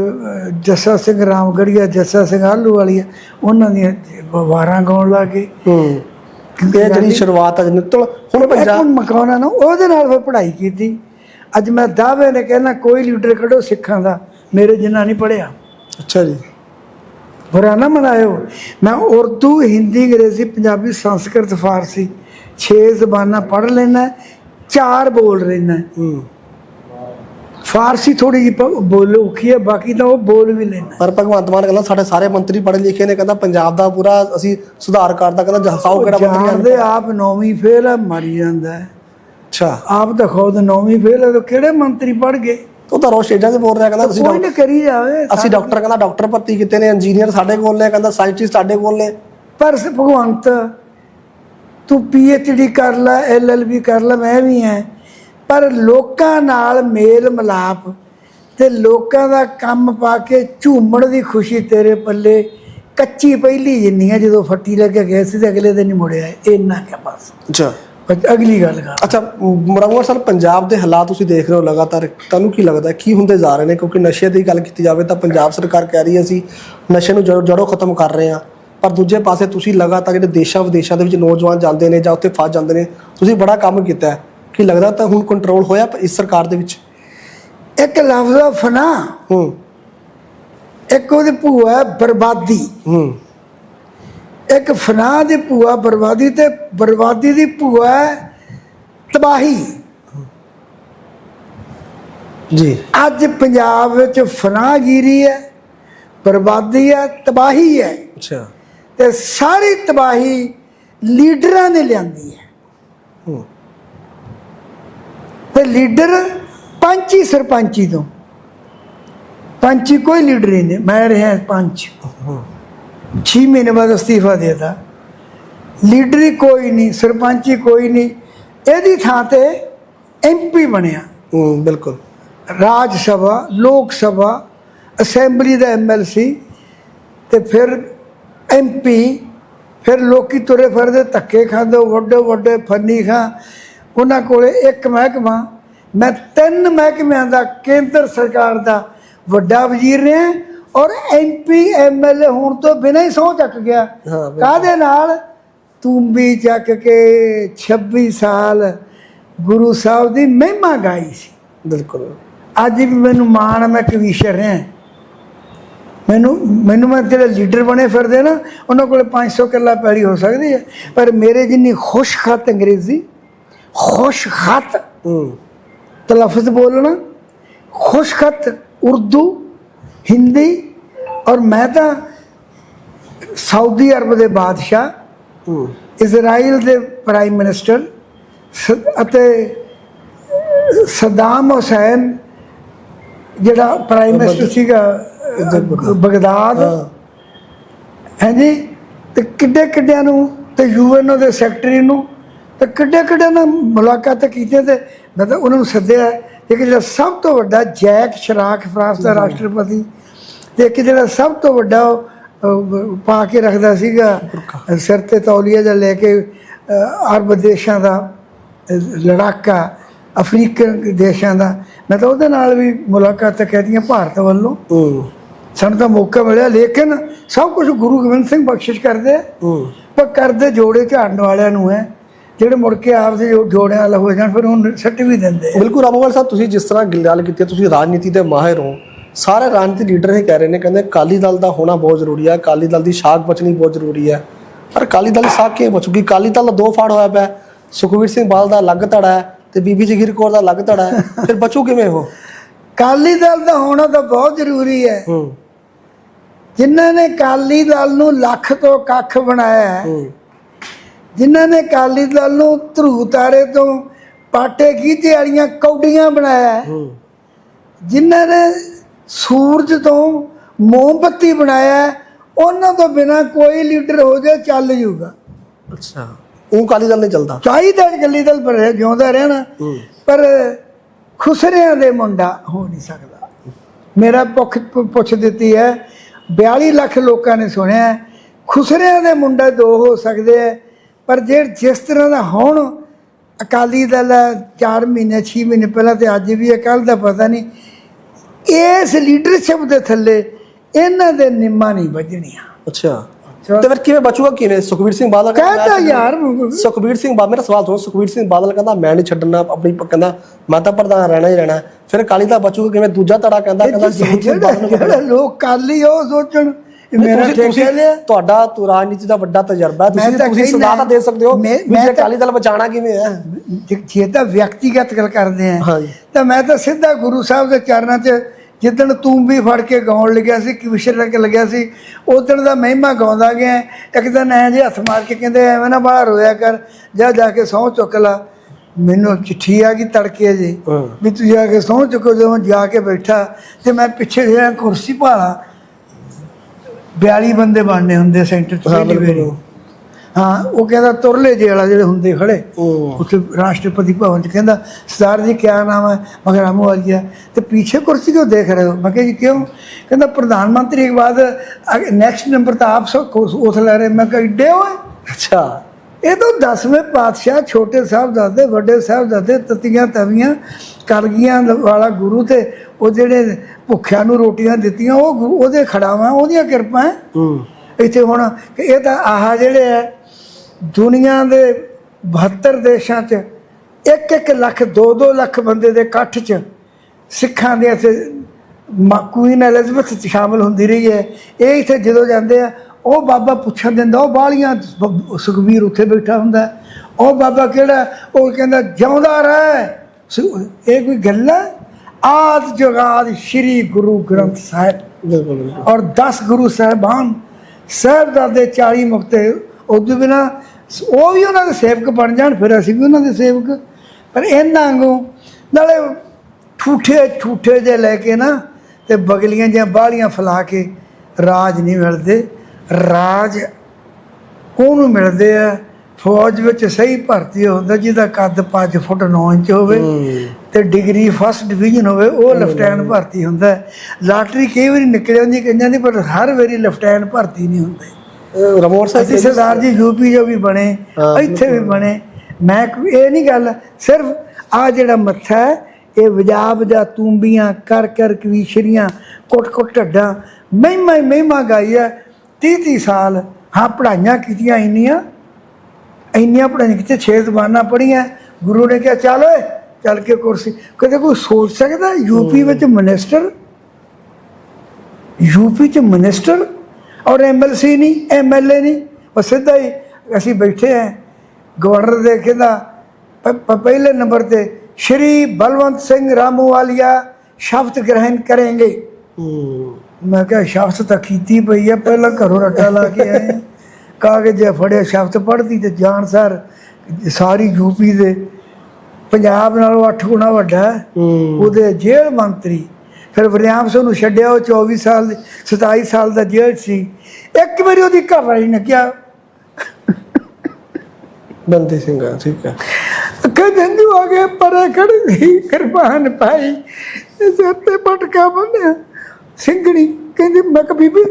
ਜੱਸਾ ਸਿੰਘ ਰਾਮਗੜੀਆ ਜੱਸਾ ਸਿੰਘ ਆਲੂ ਵਾਲੀਆ ਉਹਨਾਂ ਦੀਆਂ ਵਾਰਾਂ ਗਾਉਣ ਲੱਗੇ।
ਹੂੰ। ਇਹ ਜਿਹੜੀ ਸ਼ੁਰੂਆਤ ਹੈ ਨਿੱਤਲ ਹੁਣ ਪੰਜਾਬ
ਮਕਾਉਣਾ ਨਾ ਉਹਦੇ ਨਾਲ ਫਿਰ ਪੜ੍ਹਾਈ ਕੀਤੀ। ਅੱਜ ਮੈਂ ਦਾਅਵੇ ਨੇ ਕਹਿਣਾ ਕੋਈ ਲੀਡਰ ਕੱਢੋ ਸਿੱਖਾਂ ਦਾ ਮੇਰੇ ਜਿੰਨਾ ਨਹੀਂ ਪੜਿਆ
ਅੱਛਾ ਜੀ।
ਬੁਰਾ ਨਾ ਮਨਾਇਓ। ਮੈਂ ਉਰਦੂ ਹਿੰਦੀ ਅੰਗਰੇਜ਼ੀ ਪੰਜਾਬੀ ਸੰਸਕ੍ਰਿਤ ਫਾਰਸੀ ਛੇ ਜ਼ਬਾਨਾਂ ਪੜ੍ਹ ਲੈਣਾ ਚਾਰ ਬੋਲ
ਹੂੰ।
ਫਾਰਸੀ ਥੋੜੀ ਪ- ਬੋਲ ਔਖੀ ਹੈ ਬਾਕੀ ਤਾਂ ਉਹ ਬੋਲ ਵੀ ਲੈਣਾ
ਪਰ ਭਗਵੰਤ ਮਾਨ ਕਹਿੰਦਾ ਸਾਡੇ ਸਾਰੇ ਮੰਤਰੀ ਪੜ੍ਹੇ ਲਿਖੇ ਨੇ ਕਹਿੰਦਾ ਪੰਜਾਬ ਦਾ ਪੂਰਾ ਅਸੀਂ ਸੁਧਾਰ ਕਰਦਾ ਕਹਿੰਦਾ ਜਹਾਸਾਓ ਕਿਹੜਾ ਮੰਤਰੀ
ਜਾਣਦੇ ਆਪ ਨੌਵੀਂ ਫੇਲ ਮਰੀ ਜਾਂਦਾ
ਅੱਛਾ।
ਆਪ ਤਾਂ ਖੁਦ ਨੌਵੀਂ ਫੇਲ ਹੈ ਤਾਂ ਕਿਹੜੇ ਮੰਤਰੀ ਪੜ੍ਹ ਗਏ?
ਉਹ ਤਾਂ ਰੋਜ਼ ਸਟੇਜਾਂ ਤੇ ਬੋਲ ਰਿਹਾ ਕਹਿੰਦਾ ਤੁਸੀਂ
ਕੋਈ ਨਾ ਕਰੀ ਜਾਵੇ
ਅਸੀਂ ਡਾਕਟਰ ਕਹਿੰਦਾ ਡਾਕਟਰ ਭਰਤੀ ਕੀਤੇ ਨੇ ਇੰਜੀਨੀਅਰ ਸਾਡੇ ਕੋਲ ਨੇ ਕਹਿੰਦਾ ਸਾਇੰਟਿਸਟ ਸਾਡੇ ਕੋਲ ਨੇ।
ਪਰ ਸ- ਭਗਵੰਤ ਤੂੰ ਡੀ ਕਰ ਲੈ ਐਲਐਲਬੀ ਕਰ ਲੈ ਮੈਂ ਵੀ ਐ। ਪਰ ਲੋਕਾਂ ਨਾਲ ਮੇਲ ਮਿਲਾਪ ਤੇ ਲੋਕਾਂ ਦਾ ਕੰਮ ਪਾ ਕੇ ਝੂਮਣ ਦੀ ਖੁਸ਼ੀ ਤੇਰੇ ਪੱਲੇ ਕੱਚੀ ਪਹਿਲੀ ਜਿੰਨੀ ਆ ਜਦੋਂ ਫੱਟੀ ਲੈ ਕੇ ਗਏ ਸੀ ਤੇ ਅਗਲੇ ਦਿਨ ਹੀ ਮੁੜਿਆ ਇੰਨਾ ਕਿਆ ਬਸ।
ਅੱਛਾ।
ਅਗਲੀ ਗੱਲ ਕਰ।
ਅੱਛਾ ਮਰੰਗਵਾ ਸਰ ਪੰਜਾਬ ਦੇ ਹਾਲਾਤ ਤੁਸੀਂ ਦੇਖ ਰਹੇ ਹੋ ਲਗਾਤਾਰ। ਤੁਹਾਨੂੰ ਕੀ ਲੱਗਦਾ ਕੀ ਹੁੰਦੇ ਜਾ ਰਹੇ ਨੇ? ਕਿਉਂਕਿ ਨਸ਼ੇ ਦੀ ਗੱਲ ਕੀਤੀ ਜਾਵੇ ਤਾਂ ਪੰਜਾਬ ਸਰਕਾਰ ਕਹਿ ਰਹੀ ਹੈ ਅਸੀਂ ਨਸ਼ੇ ਨੂੰ ਜੜੋਂ ਜੜੋਂ ਖਤਮ ਕਰ ਰਹੇ ਹਾਂ। ਪਰ ਦੂਜੇ ਪਾਸੇ ਤੁਸੀਂ ਲਗਾਤਾਰ ਜਿਹੜੇ ਦੇਸ਼ਾਂ ਵਿਦੇਸ਼ਾਂ ਦੇ ਵਿੱਚ ਨੌਜਵਾਨ ਜਾਂਦੇ ਨੇ ਜਾਂ ਉੱਥੇ ਫਸ ਜਾਂਦੇ ਨੇ ਤੁਸੀਂ ਬੜਾ ਕੰਮ ਕੀਤਾ ਹੈ। ਕੀ ਲੱਗਦਾ ਤਾਂ ਹੁਣ ਕੰਟਰੋਲ ਹੋਇਆ ਇਸ ਸਰਕਾਰ ਦੇ ਵਿੱਚ?
ਇੱਕ ਲਫ਼ਜ਼ ਫਨਾ।
ਹੂੰ।
ਇੱਕ ਉਹਦੀ ਭੂਆ ਬਰਬਾਦੀ।
ਹੂੰ।
ਇੱਕ ਫਨਾ ਦੀ ਭੂਆ ਬਰਬਾਦੀ ਤੇ ਬਰਬਾਦੀ ਦੀ ਭੂਆ ਹੈ ਤਬਾਹੀ।
ਜੀ।
ਅੱਜ ਪੰਜਾਬ ਵਿੱਚ ਫਨਾਗੀਰੀ ਹੈ ਬਰਬਾਦੀ ਹੈ ਤਬਾਹੀ ਹੈ।
ਅੱਛਾ।
ਤੇ ਸਾਰੀ ਤਬਾਹੀ ਲੀਡਰਾਂ ਨੇ ਲਿਆਂਦੀ ਹੈ।
ਹੂੰ।
ਤੇ ਲੀਡਰ ਪੰਚੀ ਸਰਪੰਚੀ ਤੋਂ। ਪੰਚੀ ਕੋਈ ਲੀਡਰ ਨਹੀਂ ਮੈਂ ਰਿਹਾ ਪੰਚ। 6 ਮਹੀਨੇ ਬਾਅਦ ਅਸਤੀਫਾ ਦੇਤਾ। ਲੀਡਰ ਹੀ ਕੋਈ ਨਹੀਂ ਸਰਪੰਚੀ ਕੋਈ ਨਹੀਂ ਇਹਦੀ ਥਾਂ ਤੇ ਐਮਪੀ ਬਣਿਆ।
ਹੂੰ ਬਿਲਕੁਲ।
ਰਾਜ ਸਭਾ ਲੋਕ ਸਭਾ ਅਸੈਂਬਲੀ ਦਾ ਐਮਐਲਸੀ ਤੇ ਫਿਰ ਐਮਪੀ ਫਿਰ ਲੋਕੀ ਤੁਰੇ ਫਿਰਦੇ ਧੱਕੇ ਖਾਂਦੇ ਵੱਡੇ ਵੱਡੇ ਫੰਨੀ ਖਾਂ। ਉਹਨਾਂ ਕੋਲੇ ਇੱਕ ਮਹਿਕਮਾ ਮੈਂ ਤਿੰਨ ਮਹਿਕਮਿਆਂ ਦਾ ਕੇਂਦਰ ਸਰਕਾਰ ਦਾ ਵੱਡਾ ਵਜ਼ੀਰ ਰਿਹਾ ਔਰ ਐਮਪੀ ਐਮਐਲਏ ਹੋਣ ਤੋਂ ਬਿਨਾਂ ਹੀ ਸਹੁੰ ਚੱਕ ਗਿਆ।
ਹਾਂ, ਬਿਲਕੁਲ।
ਕਾਹਦੇ ਨਾਲ? ਤੂੰ ਵੀ ਚੱਕ ਕੇ 26 ਸਾਲ ਗੁਰੂ ਸਾਹਿਬ ਦੀ ਮਹਿਮਾ ਗਾਈ ਸੀ।
ਬਿਲਕੁਲ।
ਅੱਜ ਵੀ ਮੈਨੂੰ ਮਾਣ ਹੈ ਮੈਂ ਕਵੀਸ਼ਰ ਰਿਹਾ। ਮੈਨੂੰ ਮੈਨੂੰ ਮੈਂ ਜਿਹੜੇ ਲੀਡਰ ਬਣੇ ਫਿਰਦੇ ਨਾ ਉਹਨਾਂ ਕੋਲ 500 ਕਿੱਲਾ ਪੈਲੀ ਹੋ ਸਕਦੀ ਹੈ। ਪਰ ਮੇਰੇ ਜਿੰਨੀ ਖੁਸ਼ਖਤ ਅੰਗਰੇਜ਼ੀ ਖੁਸ਼ਖਤ
ਹੂੰ।
ਤਲਫਜ਼ ਬੋਲਣਾ ਖੁਸ਼ਖਤ ਉਰਦੂ ਹਿੰਦੀ ਔਰ ਮੈਂ ਤਾਂ ਸਾਊਦੀ ਅਰਬ ਦੇ ਬਾਦਸ਼ਾਹ ਇਜ਼ਰਾਈਲ ਦੇ ਪ੍ਰਾਈਮ ਮਿਨਿਸਟਰ ਅਤੇ ਸਦਾਮ ਹੁਸੈਨ ਜਿਹੜਾ ਪ੍ਰਾਈਮ ਮਿਨਿਸਟਰ ਸੀਗਾ ਬਗਦਾਦ। ਹਾਂਜੀ ਤੇ ਕਿੱਡੇ ਕਿੱਡਿਆਂ ਨੂੰ ਤੇ ਯੂਐਨਓ ਦੇ ਸੈਕਟਰੀ ਨੂੰ ਤੇ ਕਿੱਡੇ ਕਿੱਡਿਆਂ ਨਾਲ ਮੁਲਾਕਾਤ ਕੀਤੀਆਂ ਤੇ ਮੈਂ ਤਾਂ ਉਹਨਾਂ ਨੂੰ ਸੱਦਿਆ ਇੱਕ ਜਿਹੜਾ ਸਭ ਤੋਂ ਵੱਡਾ ਜੈਕ ਸ਼ਰਾਕ ਫਰਾਂਸ ਦਾ ਰਾਸ਼ਟਰਪਤੀ ਤੇ ਇੱਕ ਜਿਹੜਾ ਸਭ ਤੋਂ ਵੱਡਾ ਪਾ ਕੇ ਰੱਖਦਾ ਸੀਗਾ ਸਿਰ ਤੇ ਤੌਲੀਆ ਜਿਹਾ ਲੈ ਕੇ ਅਰਬ ਦੇਸ਼ਾਂ ਦਾ ਲੜਾਕਾ ਅਫਰੀਕਨ ਦੇਸ਼ਾਂ ਦਾ। ਮੈਂ ਤਾਂ ਉਹਦੇ ਨਾਲ ਵੀ ਮੁਲਾਕਾਤ ਕਹਤੀਆਂ ਭਾਰਤ ਵੱਲੋਂ। ਸਾਨੂੰ ਤਾਂ ਮੌਕਾ ਮਿਲਿਆ ਲੇਕਿਨ ਸਭ ਕੁਝ ਗੁਰੂ ਗੋਬਿੰਦ ਸਿੰਘ ਬਖਸ਼ਿਸ਼ ਕਰਦੇ ਪਰ ਕਰਦੇ ਜੋੜੇ ਝਾੜਨ ਵਾਲਿਆਂ ਨੂੰ ਹੈ। ਜਿਹੜੇ ਮੁੜ ਕੇ ਆਪਦੇ ਜੋੜਿਆਂ ਵਾਲਾ ਹੋ ਜਾਣ ਫਿਰ ਉਹ ਸੱਟ ਵੀ ਦਿੰਦੇ।
ਬਿਲਕੁਲ ਰਾਮੋਵਾਲ ਸਾਹਿਬ ਤੁਸੀਂ ਜਿਸ ਤਰ੍ਹਾਂ ਗੱਲ ਕੀਤੀ ਹੈ, ਤੁਸੀਂ ਰਾਜਨੀਤੀ ਦੇ ਮਾਹਿਰ ਹੋ। ਸਾਰੇ ਰਾਜਨੀਤੀ ਲੀਡਰ ਇਹ ਕਹਿ ਰਹੇ ਨੇ ਕਹਿੰਦੇ ਅਕਾਲੀ ਦਲ ਦਾ ਹੋਣਾ ਬਹੁਤ ਜ਼ਰੂਰੀ ਹੈ ਅਕਾਲੀ ਦਲ ਦੀ ਸਾਖ ਬਚਣੀ ਬਹੁਤ ਜ਼ਰੂਰੀ ਹੈ। ਪਰ ਅਕਾਲੀ ਦਲ ਦੀ ਸਾਖ ਕਿਵੇਂ ਬਚੂਗੀ ਅਕਾਲੀ ਦਲ ਦਾ ਦੋ ਫਾੜ ਹੋਇਆ ਪਿਆ ਹੈ। ਸੁਖਵੀਰ ਸਿੰਘ ਬਾਦਲ ਦਾ ਅਲੱਗ ਧੜਾ ਹੈ ਤੇ ਬੀਬੀ ਜਗੀਰ ਕੌਰ ਦਾ ਅਲੱਗ ਧੜਾ ਹੈ। ਫਿਰ ਬਚੂ ਕਿਵੇਂ ਉਹ
ਅਕਾਲੀ ਦਲ ਦਾ ਹੋਣਾ ਤਾਂ ਬਹੁਤ ਜ਼ਰੂਰੀ ਹੈ।
ਹੂੰ।
ਜਿਨ੍ਹਾਂ ਨੇ ਅਕਾਲੀ ਦਲ ਨੂੰ ਲੱਖ ਤੋਂ ਕੱਖ ਬਣਾਇਆ ਹੈ
ਹੂੰ।
ਜਿਨ੍ਹਾਂ ਨੇ ਅਕਾਲੀ ਦਲ ਨੂੰ ਧਰੂ ਤਾਰੇ ਤੋਂ ਪਾਟੇ ਗੀਤੇ ਵਾਲੀਆਂ ਕੌਡੀਆਂ ਬਣਾਇਆ ਜਿਨ੍ਹਾਂ ਨੇ ਸੂਰਜ ਤੋਂ ਮੋਮਬੱਤੀ ਬਣਾਇਆ ਉਹਨਾਂ ਤੋਂ ਬਿਨਾ ਕੋਈ ਲੀਡਰ ਹੋ ਜਾਏ ਚੱਲ ਜੂਗਾ
ਅੱਛਾ। ਉਹ ਅਕਾਲੀ ਦਲ ਨਹੀਂ ਚੱਲਦਾ।
ਚਾਹੀਦਾ ਅਕਾਲੀ ਦਲ ਪਰ ਜਿਉਂਦਾ ਰਹਿਣਾ ਪਰ ਖੁਸਰਿਆਂ ਦੇ ਮੁੰਡਾ ਹੋ ਨਹੀਂ ਸਕਦਾ। ਮੇਰਾ ਪੁੱਖ ਪੁੱਛ ਦਿੱਤੀ ਹੈ 42 ਲੱਖ ਲੋਕਾਂ ਨੇ ਸੁਣਿਆ। ਖੁਸਰਿਆਂ ਦੇ ਮੁੰਡੇ ਦੋ ਹੋ ਸਕਦੇ ਹੈ ਪਰ ਜੇ ਜਿਸ ਤਰ੍ਹਾਂ ਦਾ ਹੁਣ ਅਕਾਲੀ ਦਲ 4 ਮਹੀਨੇ 6 ਮਹੀਨੇ ਪਹਿਲਾਂ ਤੇ ਅੱਜ ਵੀ ਹੈ ਕੱਲ ਦਾ ਪਤਾ ਨਹੀਂ। ਇਸ ਲੀਡਰਸ਼ਿਪ ਦੇ ਥੱਲੇ ਇਹਨਾਂ ਦੇ ਨਿੰਮਾਂ ਨਹੀਂ ਵੱਜਣੀਆਂ।
ਅੱਛਾ। ਤੇ ਫਿਰ ਕਿਵੇਂ ਬਚੂਗਾ ਕਿਵੇਂ? ਸੁਖਬੀਰ ਸਿੰਘ ਬਾਦਲ ਕਹਿੰਦਾ
ਯਾਰ
ਸੁਖਬੀਰ ਸਿੰਘ ਬਾਦਲ ਮੇਰਾ ਸਵਾਲ ਸੁਣੋ ਸੁਖਬੀਰ ਸਿੰਘ ਬਾਦਲ ਕਹਿੰਦਾ ਮੈਂ ਨਹੀਂ ਛੱਡਣਾ ਆਪਣੀ ਕਹਿੰਦਾ ਮੈਂ ਤਾਂ ਪ੍ਰਧਾਨ ਰਹਿਣਾ ਹੀ ਰਹਿਣਾ। ਫਿਰ ਅਕਾਲੀ ਦਲ ਬਚੂਗਾ ਕਿਵੇਂ? ਦੂਜਾ ਧੜਾ ਕਹਿੰਦਾ ਕਹਿੰਦਾ
ਜਿਹੜੇ ਲੋਕ ਕਾਲੀ ਉਹ ਸੋਚਣ। ਇਹ ਮੇਰਾ
ਤੁਸੀਂ-
ਠੇਕੇ
ਤੁਸੀਂ-
ਲਿਆ
ਤੁਹਾਡਾ ਰਾਜਨੀਤੀ ਦਾ ਵੱਡਾ ਤਜਰਬਾ। ਤੁਸੀਂ ਤੁਸੀਂ ਸਲਾਹ ਤਾਂ ਦੇ ਸਕਦੇ ਹੋ
ਮੈਂ-
ਅਕਾਲੀ ਦਲ ਬਚਾਣਾ ਕਿਵੇਂ ਹੈ
ਜੇ- ਤਾਂ ਵਿਅਕਤੀਗਤ ਗੱਲ ਕਰਦੇ ਆ। ਤਾਂ ਮੈਂ ਤਾਂ ਸਿੱਧਾ ਗੁਰੂ ਸਾਹਿਬ ਦੇ ਚਰਨਾਂ 'ਚ ਜਿੱਦਣ ਤੂੰ ਵੀ ਫੜ ਕੇ ਗਾਉਣ ਲੱਗਿਆ ਸੀ ਕਿ ਵਿਸ਼ਰ ਕੇ ਲੱਗਿਆ ਸੀ ਉਦੋਂ ਦਾ ਮਹਿਮਾ ਗਾਉਂਦਾ ਗਿਆ ਇੱਕ ਦਿਨ ਐ ਜੇ ਹੱਥ ਮਾਰ ਕੇ ਕਹਿੰਦੇ ਐਵੇਂ ਨਾ ਬਾਹਰ ਰੋਇਆ ਕਰ ਜਾ ਜਾ ਕੇ ਸਹੁੰ ਚੁੱਕ ਲਾ ਮੈਨੂੰ ਚਿੱਠੀ ਆ ਗਈ ਤੜਕੇ ਜੀ। ਵੀ ਤੂੰ ਜਾ ਕੇ ਸਹੁੰ ਚੁੱਕੋ ਜਦੋਂ ਜਾ ਕੇ ਬੈਠਾ ਤੇ ਮੈਂ ਪਿੱਛੇ ਜਿਹੜਾ ਕੁਰਸੀ ਭਾਲਾ 42 ਬੰਦੇ ਬਣਨੇ ਹੁੰਦੇ ਸੈਂਟਰ 'ਚ
ਹਾਂ,
ਪਹਿਲੀ ਵਾਰੀ। ਹਾਂ ਉਹ ਕਹਿੰਦਾ ਤੁਰਲੇ ਜੇ ਵਾਲਾ ਜਿਹੜੇ ਹੁੰਦੇ ਖੜੇ।
ਉਹ
ਉੱਥੇ ਰਾਸ਼ਟਰਪਤੀ ਭਵਨ ਚ ਕਹਿੰਦਾ ਸਰਦਾਰ ਜੀ ਕਿਆ ਨਾਮ ਹੈ? ਮਗਰ ਰਾਮੂ ਵਾਲੀਆ ਤੇ ਪਿੱਛੇ ਕੁਰਸੀ ਕਿਉਂ ਦੇਖ ਰਹੇ ਹੋ। ਮੈਂ ਕਿਹਾ ਜੀ ਕਿਉਂ? ਕਹਿੰਦਾ ਪ੍ਰਧਾਨ ਮੰਤਰੀ ਕੇ ਬਾਅਦ ਨੈਕਸਟ ਨੰਬਰ ਤਾਂ ਆਪ ਸੋ ਉਸ ਲੈ ਰਹੇ। ਮੈਂ ਕਿਹਾ ਏਡੇ ਹੋਏ
ਅੱਛਾ।
ਇਹ ਤਾਂ 10ਵੇਂ ਪਾਤਸ਼ਾਹ ਛੋਟੇ ਸਾਹਿਬਜ਼ਾਦੇ ਵੱਡੇ ਸਾਹਿਬਜ਼ਾਦੇ ਤਤੀਆਂ ਤਵੀਆਂ ਕਲਗੀਆਂ ਵਾਲਾ ਗੁਰੂ ਤੇ ਉਹ ਜਿਹੜੇ ਭੁੱਖਿਆਂ ਨੂੰ ਰੋਟੀਆਂ ਦਿੱਤੀਆਂ ਉਹ ਉਹਦੇ ਖੜਾਵਾਂ ਉਹਦੀਆਂ ਕਿਰਪਾ ਹੈ। ਇੱਥੇ ਹੁਣ ਇਹ ਤਾਂ ਆਹ ਜਿਹੜੇ ਹੈ ਦੁਨੀਆ ਦੇ 72 ਦੇਸ਼ਾਂ 'ਚ 1-1 ਲੱਖ 2-2 ਲੱਖ ਬੰਦੇ ਦੇ ਇਕੱਠ 'ਚ ਸਿੱਖਾਂ ਦੇ ਇੱਥੇ ਕੁਈਨ ਐਲਿਜ਼ਬeth 'ਚ ਸ਼ਾਮਲ ਹੁੰਦੀ ਰਹੀ ਹੈ। ਇਹ ਇੱਥੇ ਜਦੋਂ ਜਾਂਦੇ ਆ ਉਹ ਬਾਬਾ ਪੁੱਛਣ ਦਿੰਦਾ ਉਹ ਬਾਲੀਆਂ ਸੁਖਬੀਰ ਉੱਥੇ ਬੈਠਾ ਹੁੰਦਾ। ਉਹ ਬਾਬਾ ਕਿਹੜਾ? ਉਹ ਕਹਿੰਦਾ ਜਿਉਂਦਾ ਰਹਿ। ਇਹ ਕੋਈ ਗੱਲ ਹੈ? ਆਦ ਜਗਾਦ ਸ੍ਰੀ ਗੁਰੂ ਗ੍ਰੰਥ ਸਾਹਿਬ। ਔਰ 10 ਗੁਰੂ ਸਾਹਿਬਾਨ ਸਾਹਿਬਜ਼ਾਦੇ 40 ਮੁਕਤੇ ਉਹਦੇ ਬਿਨਾ ਉਹ ਵੀ ਉਹਨਾਂ ਦੇ ਸੇਵਕ ਬਣ ਜਾਣ ਫਿਰ ਅਸੀਂ ਵੀ ਉਹਨਾਂ ਦੇ ਸੇਵਕ। ਪਰ ਇਹਨਾਂ ਵਾਂਗੂ ਨਾਲੇ ਠੂਠੇ ਠੂਠੇ ਜੇ ਲੈ ਕੇ ਨਾ ਤੇ ਬਗਲੀਆਂ ਜਾਂ ਬਾਲੀਆਂ ਫਲਾ ਕੇ ਰਾਜ ਨਹੀਂ ਮਿਲਦੇ। ਰਾਜ ਉਹਨੂੰ ਮਿਲਦੇ ਆ। ਫੌਜ ਵਿੱਚ ਸਹੀ ਭਰਤੀ ਹੁੰਦਾ ਜਿਹਦਾ ਕੱਦ 5 ਫੁੱਟ 9 ਇੰਚ ਹੋਵੇ ਤੇ ਡਿਗਰੀ ਫਸਟ ਡਿਵੀਜ਼ਨ ਹੋਵੇ ਉਹ ਲੈਫਟੈਨੈਂਟ ਭਰਤੀ ਹੁੰਦਾ। ਲਾਟਰੀ ਕਈ ਵਾਰੀ ਨਿਕਲ ਜਾਂਦੀ ਕਈਆਂ ਦੀ ਪਰ ਹਰ ਵਾਰੀ ਲੈਫਟੈਨੈਂਟ ਭਰਤੀ ਨਹੀਂ ਹੁੰਦੇ।
ਰਮੋਰ ਸਾਹਿਬ
ਸਰਦਾਰ ਜੀ ਯੂਪੀ ਜੋ ਵੀ ਬਣੇ ਇੱਥੇ ਵੀ ਬਣੇ। ਮੈਂ ਇਹ ਨਹੀਂ ਗੱਲ ਸਿਰਫ ਆ ਜਿਹੜਾ ਮੱਥਾ ਹੈ ਇਹ ਵਜਾ ਵਜਾ ਤੂੰਬੀਆਂ ਕਰ ਕਰ ਕਵੀਸ਼ਰੀਆਂ ਕੁੱਟ ਕੁੱਟ ਢੱਡਾਂ ਮਹਿਮਾ ਮਹਿਮਾ ਗਾਈ ਹੈ। 30 30 ਸਾਲ ਹਾਂ ਪੜਾਈਆਂ ਕੀਤੀਆਂ ਇੰਨੀਆਂ। ਇੰਨੀਆਂ ਪੜਾਈਆਂ ਕਿਤੇ ਛੇ ਜ਼ਬਾਨਾਂ ਪੜੀਆਂ ਗੁਰੂ ਨੇ ਕਿਹਾ ਚੱਲ ਓਏ ਚੱਲ ਕੇ ਕੁਰਸੀ ਕਦੇ ਕੋਈ ਸੋਚ ਸਕਦਾ ਯੂਪੀ ਵਿੱਚ ਮਿਨਿਸਟਰ? ਯੂਪੀ ਚ ਮਿਨਿਸਟਰ? ਔਰ ਐਮਐਲਸੀ ਨਹੀਂ ਐਮਐਲਏ ਨਹੀਂ। ਉਹ ਸਿੱਧਾ ਹੀ ਅਸੀਂ ਬੈਠੇ ਆ ਗਵਰਨਰ ਦੇ ਕਹਿੰਦਾ ਪਹਿਲੇ ਨੰਬਰ ਤੇ ਸ਼੍ਰੀ ਬਲਵੰਤ ਸਿੰਘ ਰਾਮੂਵਾਲੀਆ ਸ਼ਬਦ ਗ੍ਰਹਿਣ ਕਰਨਗੇ। ਮੈਂ ਕਿਹਾ ਸ਼ਬਦ ਤਾਂ ਕੀਤੀ ਪਈ ਆ ਪਹਿਲਾਂ ਘਰੋਂ ਰੱਟਾ ਲਾ ਕੇ ਆਏ। ਕਾਗਜ਼ ਫੜਿਆ ਸ਼ਬਦ ਪੜ੍ਹਦੀ ਤੇ ਜਾਣ ਸਰ ਸਾਰੀ ਯੂਪੀ ਦੇ ਪੰਜਾਬ ਨਾਲੋਂ 8 ਗੁਣਾ ਵੱਡਾ ਉਹਦੇ ਜੇਲ੍ਹ ਮੰਤਰੀ ਫਿਰ ਵਰਿਆਮ ਸਿੰਘ ਨੂੰ ਛੱਡਿਆ ਉਹ 24 ਸਾਲ 27 ਸਾਲ ਦਾ ਜੇਲ੍ਹ ਸੀ। ਇੱਕ ਵਾਰੀ ਉਹਦੀ ਘਰ ਵਾਲੀ ਨੇ ਕਿਹਾ
ਬੰਦੀ ਸਿੰਘ ਠੀਕ ਹੈ
ਕਹਿੰਦੇ ਨੂੰ ਆ ਗਏ ਪਰੇ ਖੜੀ ਕਿਰਪਾਨ ਪਾਈ ਤੇ ਸਿਰ ਤੇ ਪਟਕਾ ਬੰਨਿਆ ਸਿੰਘਣੀ ਕਹਿੰਦੀ ਮੈਂ ਕਿ ਬੀਬੀ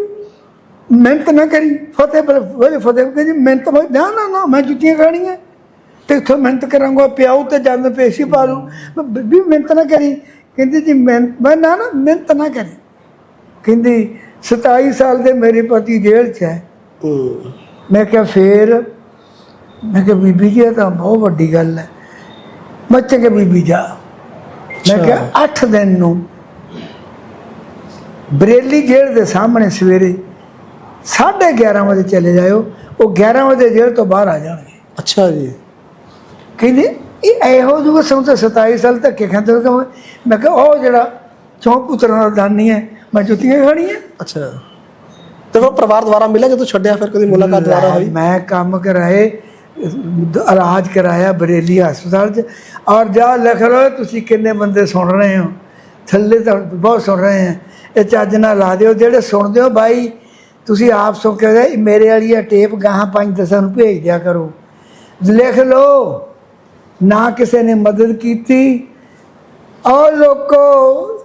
ਮਿਹਨਤ ਨਾ ਕਰੀ ਫਤਿਹ ਬਲ ਫਤਿਹ ਕਹਿੰਦੀ ਮਿਹਨਤ ਮੈਂ ਨਾ ਨਾ ਨਾ ਮੈਂ ਜੁੱਤੀਆਂ ਖਾਣੀਆਂ। ਤੇ ਇੱਥੋਂ ਮਿਹਨਤ ਕਰਾਂਗਾ ਪਿਆਉ ਤੇ ਜੰਦ ਪੇਸ਼ੀ ਪਾ ਲੂ ਮੈਂ ਬੀਬੀ ਮਿਹਨਤ ਨਾ ਕਰੀ। ਕਹਿੰਦੀ ਜੀ ਮਿਹਨਤ ਮੈਂ ਨਾ ਨਾ ਮਿਹਨਤ ਨਾ ਕਰੀ। ਕਹਿੰਦੀ 27 ਸਾਲ ਦੇ ਮੇਰੇ ਪਤੀ ਜੇਲ੍ਹ 'ਚ ਹੈ। ਮੈਂ ਕਿਹਾ ਫੇਰ? ਮੈਂ ਕਿਹਾ ਬੀਬੀ ਜੀ ਇਹ ਤਾਂ ਬਹੁਤ ਵੱਡੀ ਗੱਲ ਹੈ। ਮੈਂ ਕਿਹਾ ਬੀਬੀ ਜਾ। ਮੈਂ ਕਿਹਾ 8 ਦਿਨ ਨੂੰ ਬਰੇਲੀ ਜੇਲ੍ਹ ਦੇ ਸਾਹਮਣੇ ਸਵੇਰੇ 11:30 ਵਜੇ ਚਲੇ ਜਾਇਓ ਉਹ 11 ਵਜੇ ਜੇਲ੍ਹ ਤੋਂ ਬਾਹਰ ਆ ਜਾਣਗੇ।
ਅੱਛਾ ਜੀ।
ਕਹਿੰਦੇ ਇਹ ਇਹੋ ਜਿਹਾ ਸਮਝ 27 ਸਾਲ ਤੱਕ ਖਾਂਦੇ ਹੋ ਮੈਂ ਕਿਹਾ ਉਹ ਜਿਹੜਾ ਚੌਂ ਪੁੱਤਰਾਂ ਦਾ ਦਾਨੀ ਹੈ ਮੈਂ ਜੁੱਤੀਆਂ ਖਾਣੀਆਂ।
ਅੱਛਾ। ਤੇ ਫਿਰ ਪਰਿਵਾਰ ਦੁਆਰਾ ਮਿਲਿਆ ਜਦੋਂ ਛੱਡਿਆ ਫਿਰ ਕਦੀ ਮੁਲਾਕਾਤ ਦੁਆਰਾ ਹੋਈ?
ਮੈਂ ਕੰਮ ਕਰਾਏ ਇਲਾਜ ਕਰਾਇਆ ਬਰੇਲੀ ਹਸਪਤਾਲ 'ਚ। ਔਰ ਜਾ ਲਿਖ ਲਓ ਤੁਸੀਂ ਕਿੰਨੇ ਬੰਦੇ ਸੁਣ ਰਹੇ ਹੋ। ਥੱਲੇ ਤਾਂ ਬਹੁਤ ਸੁਣ ਰਹੇ ਹੈ ਇਹ ਚੱਜ ਨਾਲ ਲਾ ਦਿਓ, ਜਿਹੜੇ ਸੁਣਦੇ ਹੋ ਬਾਈ, ਤੁਸੀਂ ਆਪ ਸੋ ਕਹਿੰਦੇ ਮੇਰੇ ਵਾਲੀ ਆ ਟੇਪ, ਗਾਹਾਂ ਪੰਜ ਦਸਾਂ ਨੂੰ ਭੇਜ ਦਿਆ ਕਰੋ। ਲਿਖ ਲਓ, ਨਾ ਕਿਸੇ ਨੇ ਮਦਦ ਕੀਤੀ। ਔਰ ਲੋਕੋ,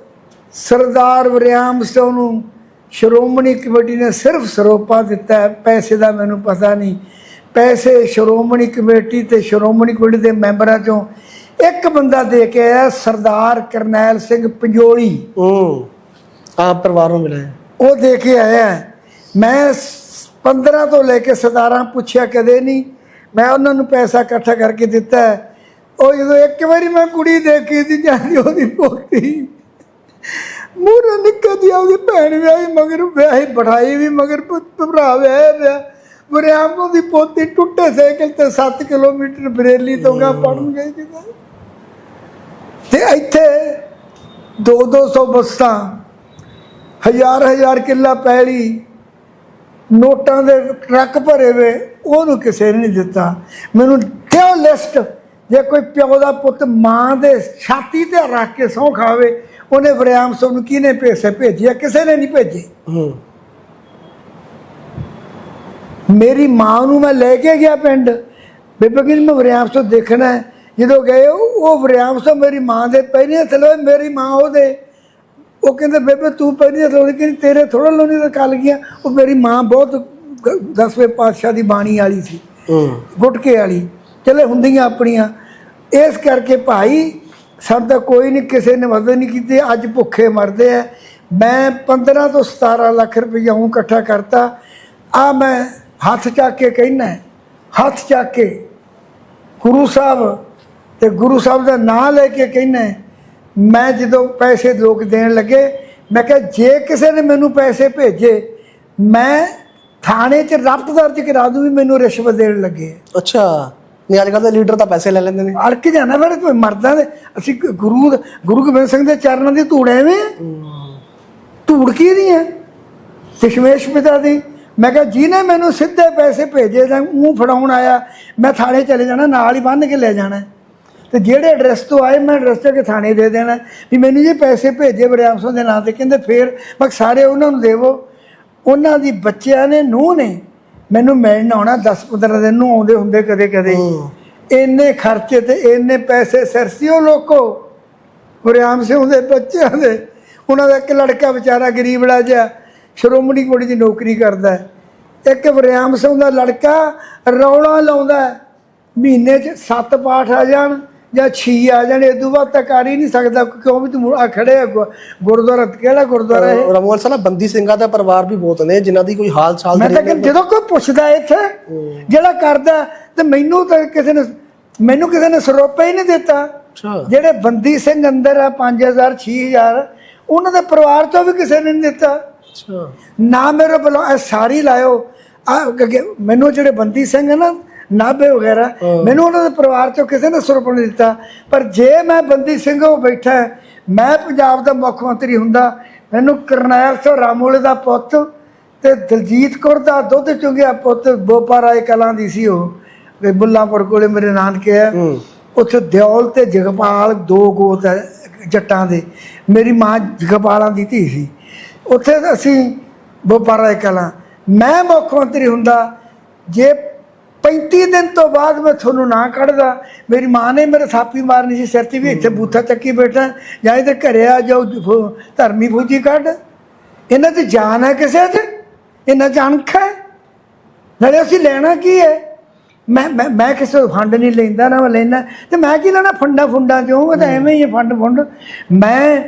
ਸਰਦਾਰ ਵਰਿਆਮ ਸਿੰਘ ਨੂੰ ਸ਼੍ਰੋਮਣੀ ਕਮੇਟੀ ਨੇ ਸਿਰਫ ਸਰੋਪਾ ਦਿੱਤਾ ਪੈਸੇ ਦਾ ਮੈਨੂੰ ਪਤਾ ਨਹੀਂ। ਪੈਸੇ ਸ਼੍ਰੋਮਣੀ ਕਮੇਟੀ ਤੇ ਸ਼੍ਰੋਮਣੀ ਕਮੇਟੀ ਦੇ ਮੈਂਬਰਾਂ ਚੋਂ ਇੱਕ ਬੰਦਾ ਦੇ ਕੇ ਆਇਆ ਸਰਦਾਰ ਕਰਨੈਲ ਸਿੰਘ ਪੰਜੋਲੀ
ਹੂੰ ਆਪ ਪਰਿਵਾਰ ਨੂੰ ਮਿਲਿਆ।
ਉਹ ਦੇ ਕੇ ਆਇਆ। ਮੈਂ ਸ- 15 ਤੋਂ ਲੈ ਕੇ 17 ਪੁੱਛਿਆ ਕਦੇ ਨਹੀਂ ਮੈਂ ਉਹਨਾਂ ਨੂੰ ਪੈਸਾ ਇਕੱਠਾ ਕਰਕੇ ਦਿੱਤਾ। ਉਹ ਜਦੋਂ ਇੱਕ ਵਾਰੀ ਮੈਂ ਕੁੜੀ ਦੇਖੀ ਸੀ ਜਾਂਦੀ ਉਹਦੀ ਪੋਤੀ ਮੂਰੇ ਨਿੱਕਦੀ ਉਹਦੀ ਭੈਣ ਵਿਆਹੀ ਮਗਰ ਵਿਆਹੀ ਬਿਠਾਈ ਵੀ ਮਗਰ ਭਰਾ ਵਿਆਹਿਆ ਪਿਆ ਬਰਿਆਮ ਨੂੰ ਦੀ ਪੋਤੀ ਟੁੱਟੇ ਸਾਈਕਲ ਤੇ 7 ਕਿਲੋਮੀਟਰ ਬਰੇਲੀ ਤੋਂ ਗਾ ਪੜਨ ਗਈ ਕਿਤੇ ਤੇ ਇੱਥੇ 2-200 ਬੱਸਾਂ ਹਜ਼ਾਰ ਹਜ਼ਾਰ ਕਿੱਲਾ ਪੈਲੀ ਨੋਟਾਂ ਦੇ ਟਰੱਕ ਭਰੇ ਵੇ ਉਹਨੂੰ ਕਿਸੇ ਨੇ ਨਹੀਂ ਦਿੱਤਾ। ਮੈਨੂੰ ਦਿਓ ਲਿਸਟ? ਜੇ ਕੋਈ ਪਿਓ ਦਾ ਪੁੱਤ ਮਾਂ ਦੇ ਛਾਤੀ ਤੇ ਰੱਖ ਕੇ ਸਹੁੰ ਖਾਵੇ ਉਹਨੇ ਵਰਿਆਮ ਸਿੰਘ ਨੂੰ ਕਿਹਨੇ ਪੈਸੇ ਭੇਜਿਆ ਕਿਸੇ ਨੇ ਨਹੀਂ ਭੇਜੇ। ਮੇਰੀ ਮਾਂ ਨੂੰ ਮੈਂ ਲੈ ਕੇ ਗਿਆ ਪਿੰਡ। ਬੇਬੇ ਮੈਂ ਵਰਿਆਮ ਸਿੰਘ ਦੇਖਣਾ ਹੈ। ਜਦੋਂ ਗਏ ਉਹ ਵਰਿਆਮ ਸਿੰਘ ਮੇਰੀ ਮਾਂ ਦੇ ਪਹਿਲੇ ਥਲੋਏ ਮੇਰੀ ਮਾਂ ਉਹਦੇ। ਉਹ ਕਹਿੰਦੇ ਬੇਬੇ ਤੂੰ ਪਹਿਲੇ ਥਲੋਏ ਕਿ ਤੇਰੇ ਥੋੜਾ ਲੋਨੀ ਤਾਂ ਕੱਲ ਗਿਆ। ਉਹ ਮੇਰੀ ਮਾਂ ਬਹੁਤ ਦਸਵੇਂ ਪਾਤਸ਼ਾਹ ਦੀ ਬਾਣੀ ਵਾਲੀ ਸੀ
ਹੂੰ।
ਗੁਟਕੇ ਵਾਲੀ। ਚਲੇ ਹੁੰਦੀਆਂ ਆਪਣੀਆਂ। ਇਸ ਕਰਕੇ ਭਾਈ ਸਭ ਦਾ ਕੋਈ ਨਹੀਂ ਕਿਸੇ ਨੇ ਮਦਦ ਨਹੀਂ ਕੀਤੀ। ਅੱਜ ਭੁੱਖੇ ਮਰਦੇ ਆ। ਮੈਂ 15 ਤੋਂ 17 ਲੱਖ ਰੁਪਈਆ ਹੁਣ ਇਕੱਠਾ ਕਰਤਾ। ਆ ਮੈਂ ਹੱਥ ਚੱਕ ਕੇ ਕਹਿਣਾ ਹੱਥ ਚੱਕ ਕੇ ਗੁਰੂ ਸਾਹਿਬ ਤੇ ਗੁਰੂ ਸਾਹਿਬ ਦਾ ਨਾਮ ਲੈ ਕੇ ਕਹਿਣਾ ਮੈਂ ਜਦੋਂ ਪੈਸੇ ਲੋਕ ਦੇਣ ਲੱਗੇ ਮੈਂ ਕਿਹਾ ਜੇ ਕਿਸੇ ਨੇ ਮੈਨੂੰ ਪੈਸੇ ਭੇਜੇ ਮੈਂ ਥਾਣੇ 'ਚ ਰਫਤ ਦਰਜ ਕਰਾ ਦੂੰ ਵੀ ਮੈਨੂੰ ਰਿਸ਼ਵਤ ਦੇਣ ਲੱਗੇ।
ਅੱਛਾ। ਨਹੀਂ ਅੱਜ ਕੱਲ੍ਹ ਦੇ ਲੀਡਰ ਤਾਂ ਪੈਸੇ ਲੈ ਲੈਂਦੇ ਨੇ।
ਅੜਕ ਜਾਣਾ ਫਿਰ ਤੂੰ ਮਰਦਾਂ ਦੇ। ਅਸੀਂ ਗੁਰੂ ਦੇ- ਗੁਰੂ ਗੋਬਿੰਦ ਸਿੰਘ ਦੇ ਚਰਨਾਂ ਦੀ ਧੂੜ ਐਵੇਂ? ਧੂੜ ਕੀ ਨਹੀਂ ਹੈ ਦਸ਼ਮੇਸ਼ ਪਿਤਾ ਦੀ। ਮੈਂ ਕਿਹਾ ਜਿਹਨੇ ਮੈਨੂੰ ਸਿੱਧੇ ਪੈਸੇ ਭੇਜੇ ਜਾਂ ਮੂੰਹ ਫੜਾਉਣ ਆਇਆ ਮੈਂ ਥਾਣੇ ਚਲੇ ਜਾਣਾ ਨਾਲ ਹੀ ਬੰਨ੍ਹ ਕੇ ਲੈ ਜਾਣਾ। ਤੇ ਜਿਹੜੇ ਐਡਰੈਸ ਤੋਂ ਆਏ ਮੈਂ ਐਡਰੈਸ ਤੇ ਥਾਣੇ ਦੇ ਦੇਣਾ। ਵੀ ਮੈਨੂੰ ਜੇ ਪੈਸੇ ਭੇਜੇ ਬਰਿਆਮ ਸਿੰਘ ਦੇ ਨਾਂ ਤੇ। ਕਹਿੰਦੇ ਫੇਰ ਮੈਂ ਸਾਰੇ ਉਹਨਾਂ ਨੂੰ ਦੇਵੋ। ਉਹਨਾਂ ਦੀ ਬੱਚਿਆਂ ਨੇ ਨੂੰਹ ਨੇ ਮੈਨੂੰ ਮਿਲਣ ਆਉਣਾ 10 15 ਦਿਨ ਨੂੰ ਆਉਂਦੇ ਹੁੰਦੇ ਕਦੇ ਕਦੇ। ਇੰਨੇ ਖਰਚੇ ਤੇ ਇੰਨੇ ਪੈਸੇ ਸਰਸਿਓ ਲੋਕੋ। ਗੁਰਿਆਮ ਸਿੰਘ ਦੇ ਬੱਚਿਆਂ ਦੇ। ਉਹਨਾਂ ਦਾ ਇੱਕ ਲੜਕਾ ਵਿਚਾਰਾ ਗਰੀਬ ਲਾ ਜਿਹਾ ਸ਼੍ਰੋਮਣੀ ਕੋੜੀ ਦੀ ਨੌਕਰੀ ਕਰਦਾ। ਇੱਕ ਵਰਿਆਮ ਸਿੰਘ ਦਾ ਲੜਕਾ ਰੌਲਾ ਲਾਉਂਦਾ। ਮਹੀਨੇ 'ਚ ਸੱਤ ਪਾਠ ਆ ਜਾਣ। ਜਾਂ ਛੀ ਆ ਜਾਣ ਇਹ ਤੋਂ ਬਾਅਦ ਤਾਂ ਕਰ ਹੀ ਨਹੀਂ ਸਕਦਾ ਕਿਉਂ ਵੀ ਤੂੰ ਆ ਖੜੇ ਆ ਗੁ- ਗੁਰਦੁਆਰਾ ਕਿਹੜਾ ਗੁਰਦੁਆਰਾ ਹੈ
ਰਮੋਲ ਸਾਹਿਬ ਬੰਦੀ ਸਿੰਘਾਂ ਦਾ ਪਰਿਵਾਰ ਵੀ ਬਹੁਤ ਨੇ ਜਿਨ੍ਹਾਂ ਦੀ ਕੋਈ ਹਾਲ ਚਾਲ
ਮੈਂ ਤਾਂ ਕਹਿੰਦਾ ਜਦੋਂ ਕੋਈ ਪੁੱਛਦਾ ਇੱਥੇ ਜਿਹੜਾ ਕਰਦਾ ਤੇ ਮੈਨੂੰ ਤਾਂ ਕਿਸੇ ਨੇ ਮੈਨੂੰ ਕਿਸੇ ਨੇ ਸਰੋਪਾ ਹੀ ਨਹੀਂ ਦਿੱਤਾ।
ਅੱਛਾ।
ਜਿਹੜੇ ਬੰਦੀ ਸਿੰਘ ਅੰਦਰ ਆ 5000 6000 ਉਹਨਾਂ ਦੇ ਪਰਿਵਾਰ ਤੋਂ ਵੀ ਕਿਸੇ ਨੇ ਨਹੀਂ ਦਿੱਤਾ।
ਅੱਛਾ।
ਨਾ ਮੇਰੇ ਵੱਲੋਂ ਇਹ ਸਾਰੀ ਲਾਇਓ। ਆ ਅੱਗੇ ਮੈਨੂੰ ਜਿਹੜੇ ਬੰਦੀ ਸਿੰਘ ਹੈ ਨਾ ਨਾਭੇ ਵਗੈਰਾ। ਮੈਨੂੰ ਉਹਨਾਂ ਦੇ ਪਰਿਵਾਰ ਚੋਂ ਕਿਸੇ ਨੇ ਸਰੋਪਾ ਨਹੀਂ ਦਿੱਤਾ। ਪਰ ਜੇ ਮੈਂ ਬੰਦੀ ਸਿੰਘ ਹੋ ਬੈਠਾ ਮੈਂ ਪੰਜਾਬ ਦਾ ਮੁੱਖ ਮੰਤਰੀ ਹੁੰਦਾ ਮੈਨੂੰ ਕਰਨੈਲ ਸਿੰਘ ਰਾਮੋਲੇ ਦਾ ਪੁੱਤ ਤੇ ਦਲਜੀਤ ਕੌਰ ਦਾ ਦੁੱਧ ਚੁੰਗਿਆ ਪੁੱਤ ਬੋਪਾ ਰਾਏ ਕਲਾਂ ਦੀ ਸੀ ਉਹ। ਤੇ ਬੁੱਲਾਂਪੁਰ ਕੋਲੇ ਮੇਰੇ ਨਾਨਕੇ ਆ ਉੱਥੇ ਦਿਓਲ ਤੇ ਜਗਪਾਲ ਦੋ ਗੋਤ ਹੈ ਜੱਟਾਂ ਦੇ। ਮੇਰੀ ਮਾਂ ਜਗਪਾਲਾਂ ਦੀ ਧੀ ਸੀ। ਉੱਥੇ ਅਸੀਂ ਵਪਾਰਾ ਕਲਾਂ। ਮੈਂ ਮੁੱਖ ਮੰਤਰੀ ਹੁੰਦਾ ਜੇ 35 ਦਿਨ ਤੋਂ ਬਾਅਦ ਮੈਂ ਤੁਹਾਨੂੰ ਨਾ ਕੱਢਦਾ। ਮੇਰੀ ਮਾਂ ਨੇ ਮੇਰੇ ਥਾਪੀ ਮਾਰਨੀ ਸੀ ਸਿਰ ਤੇ ਵੀ ਇੱਥੇ ਬੂਥਾ ਚੱਕੀ ਬੈਠਾ। ਜਾਂ ਇੱਧਰ ਘਰੇ ਆ ਜਾਓ, ਫੌ- ਧਰਮੀ ਫੌਜੀ ਕੱਢ। ਇਹਨਾਂ ਤੇ ਜਾਨ ਹੈ ਕਿਸੇ ਤੇ ਇਹਨਾਂ ਚ ਅਣਖ ਹੈ? ਨਾਲੇ ਅਸੀਂ ਲੈਣਾ ਕੀ ਹੈ? ਮੈਂ ਮੈਂ ਮੈਂ ਕਿਸੇ ਤੋਂ ਫੰਡ ਨਹੀਂ ਲੈਂਦਾ, ਨਾ ਮੈਂ ਲੈਣਾ ਤੇ ਮੈਂ ਕੀ ਲੈਣਾ ਫੰਡਾਂ ਫੁੰਡਾਂ ਚੋਂ? ਉਹ ਤਾਂ ਐਵੇਂ ਹੀ ਹੈ ਫੰਡ ਫੁੰਡ। ਮੈਂ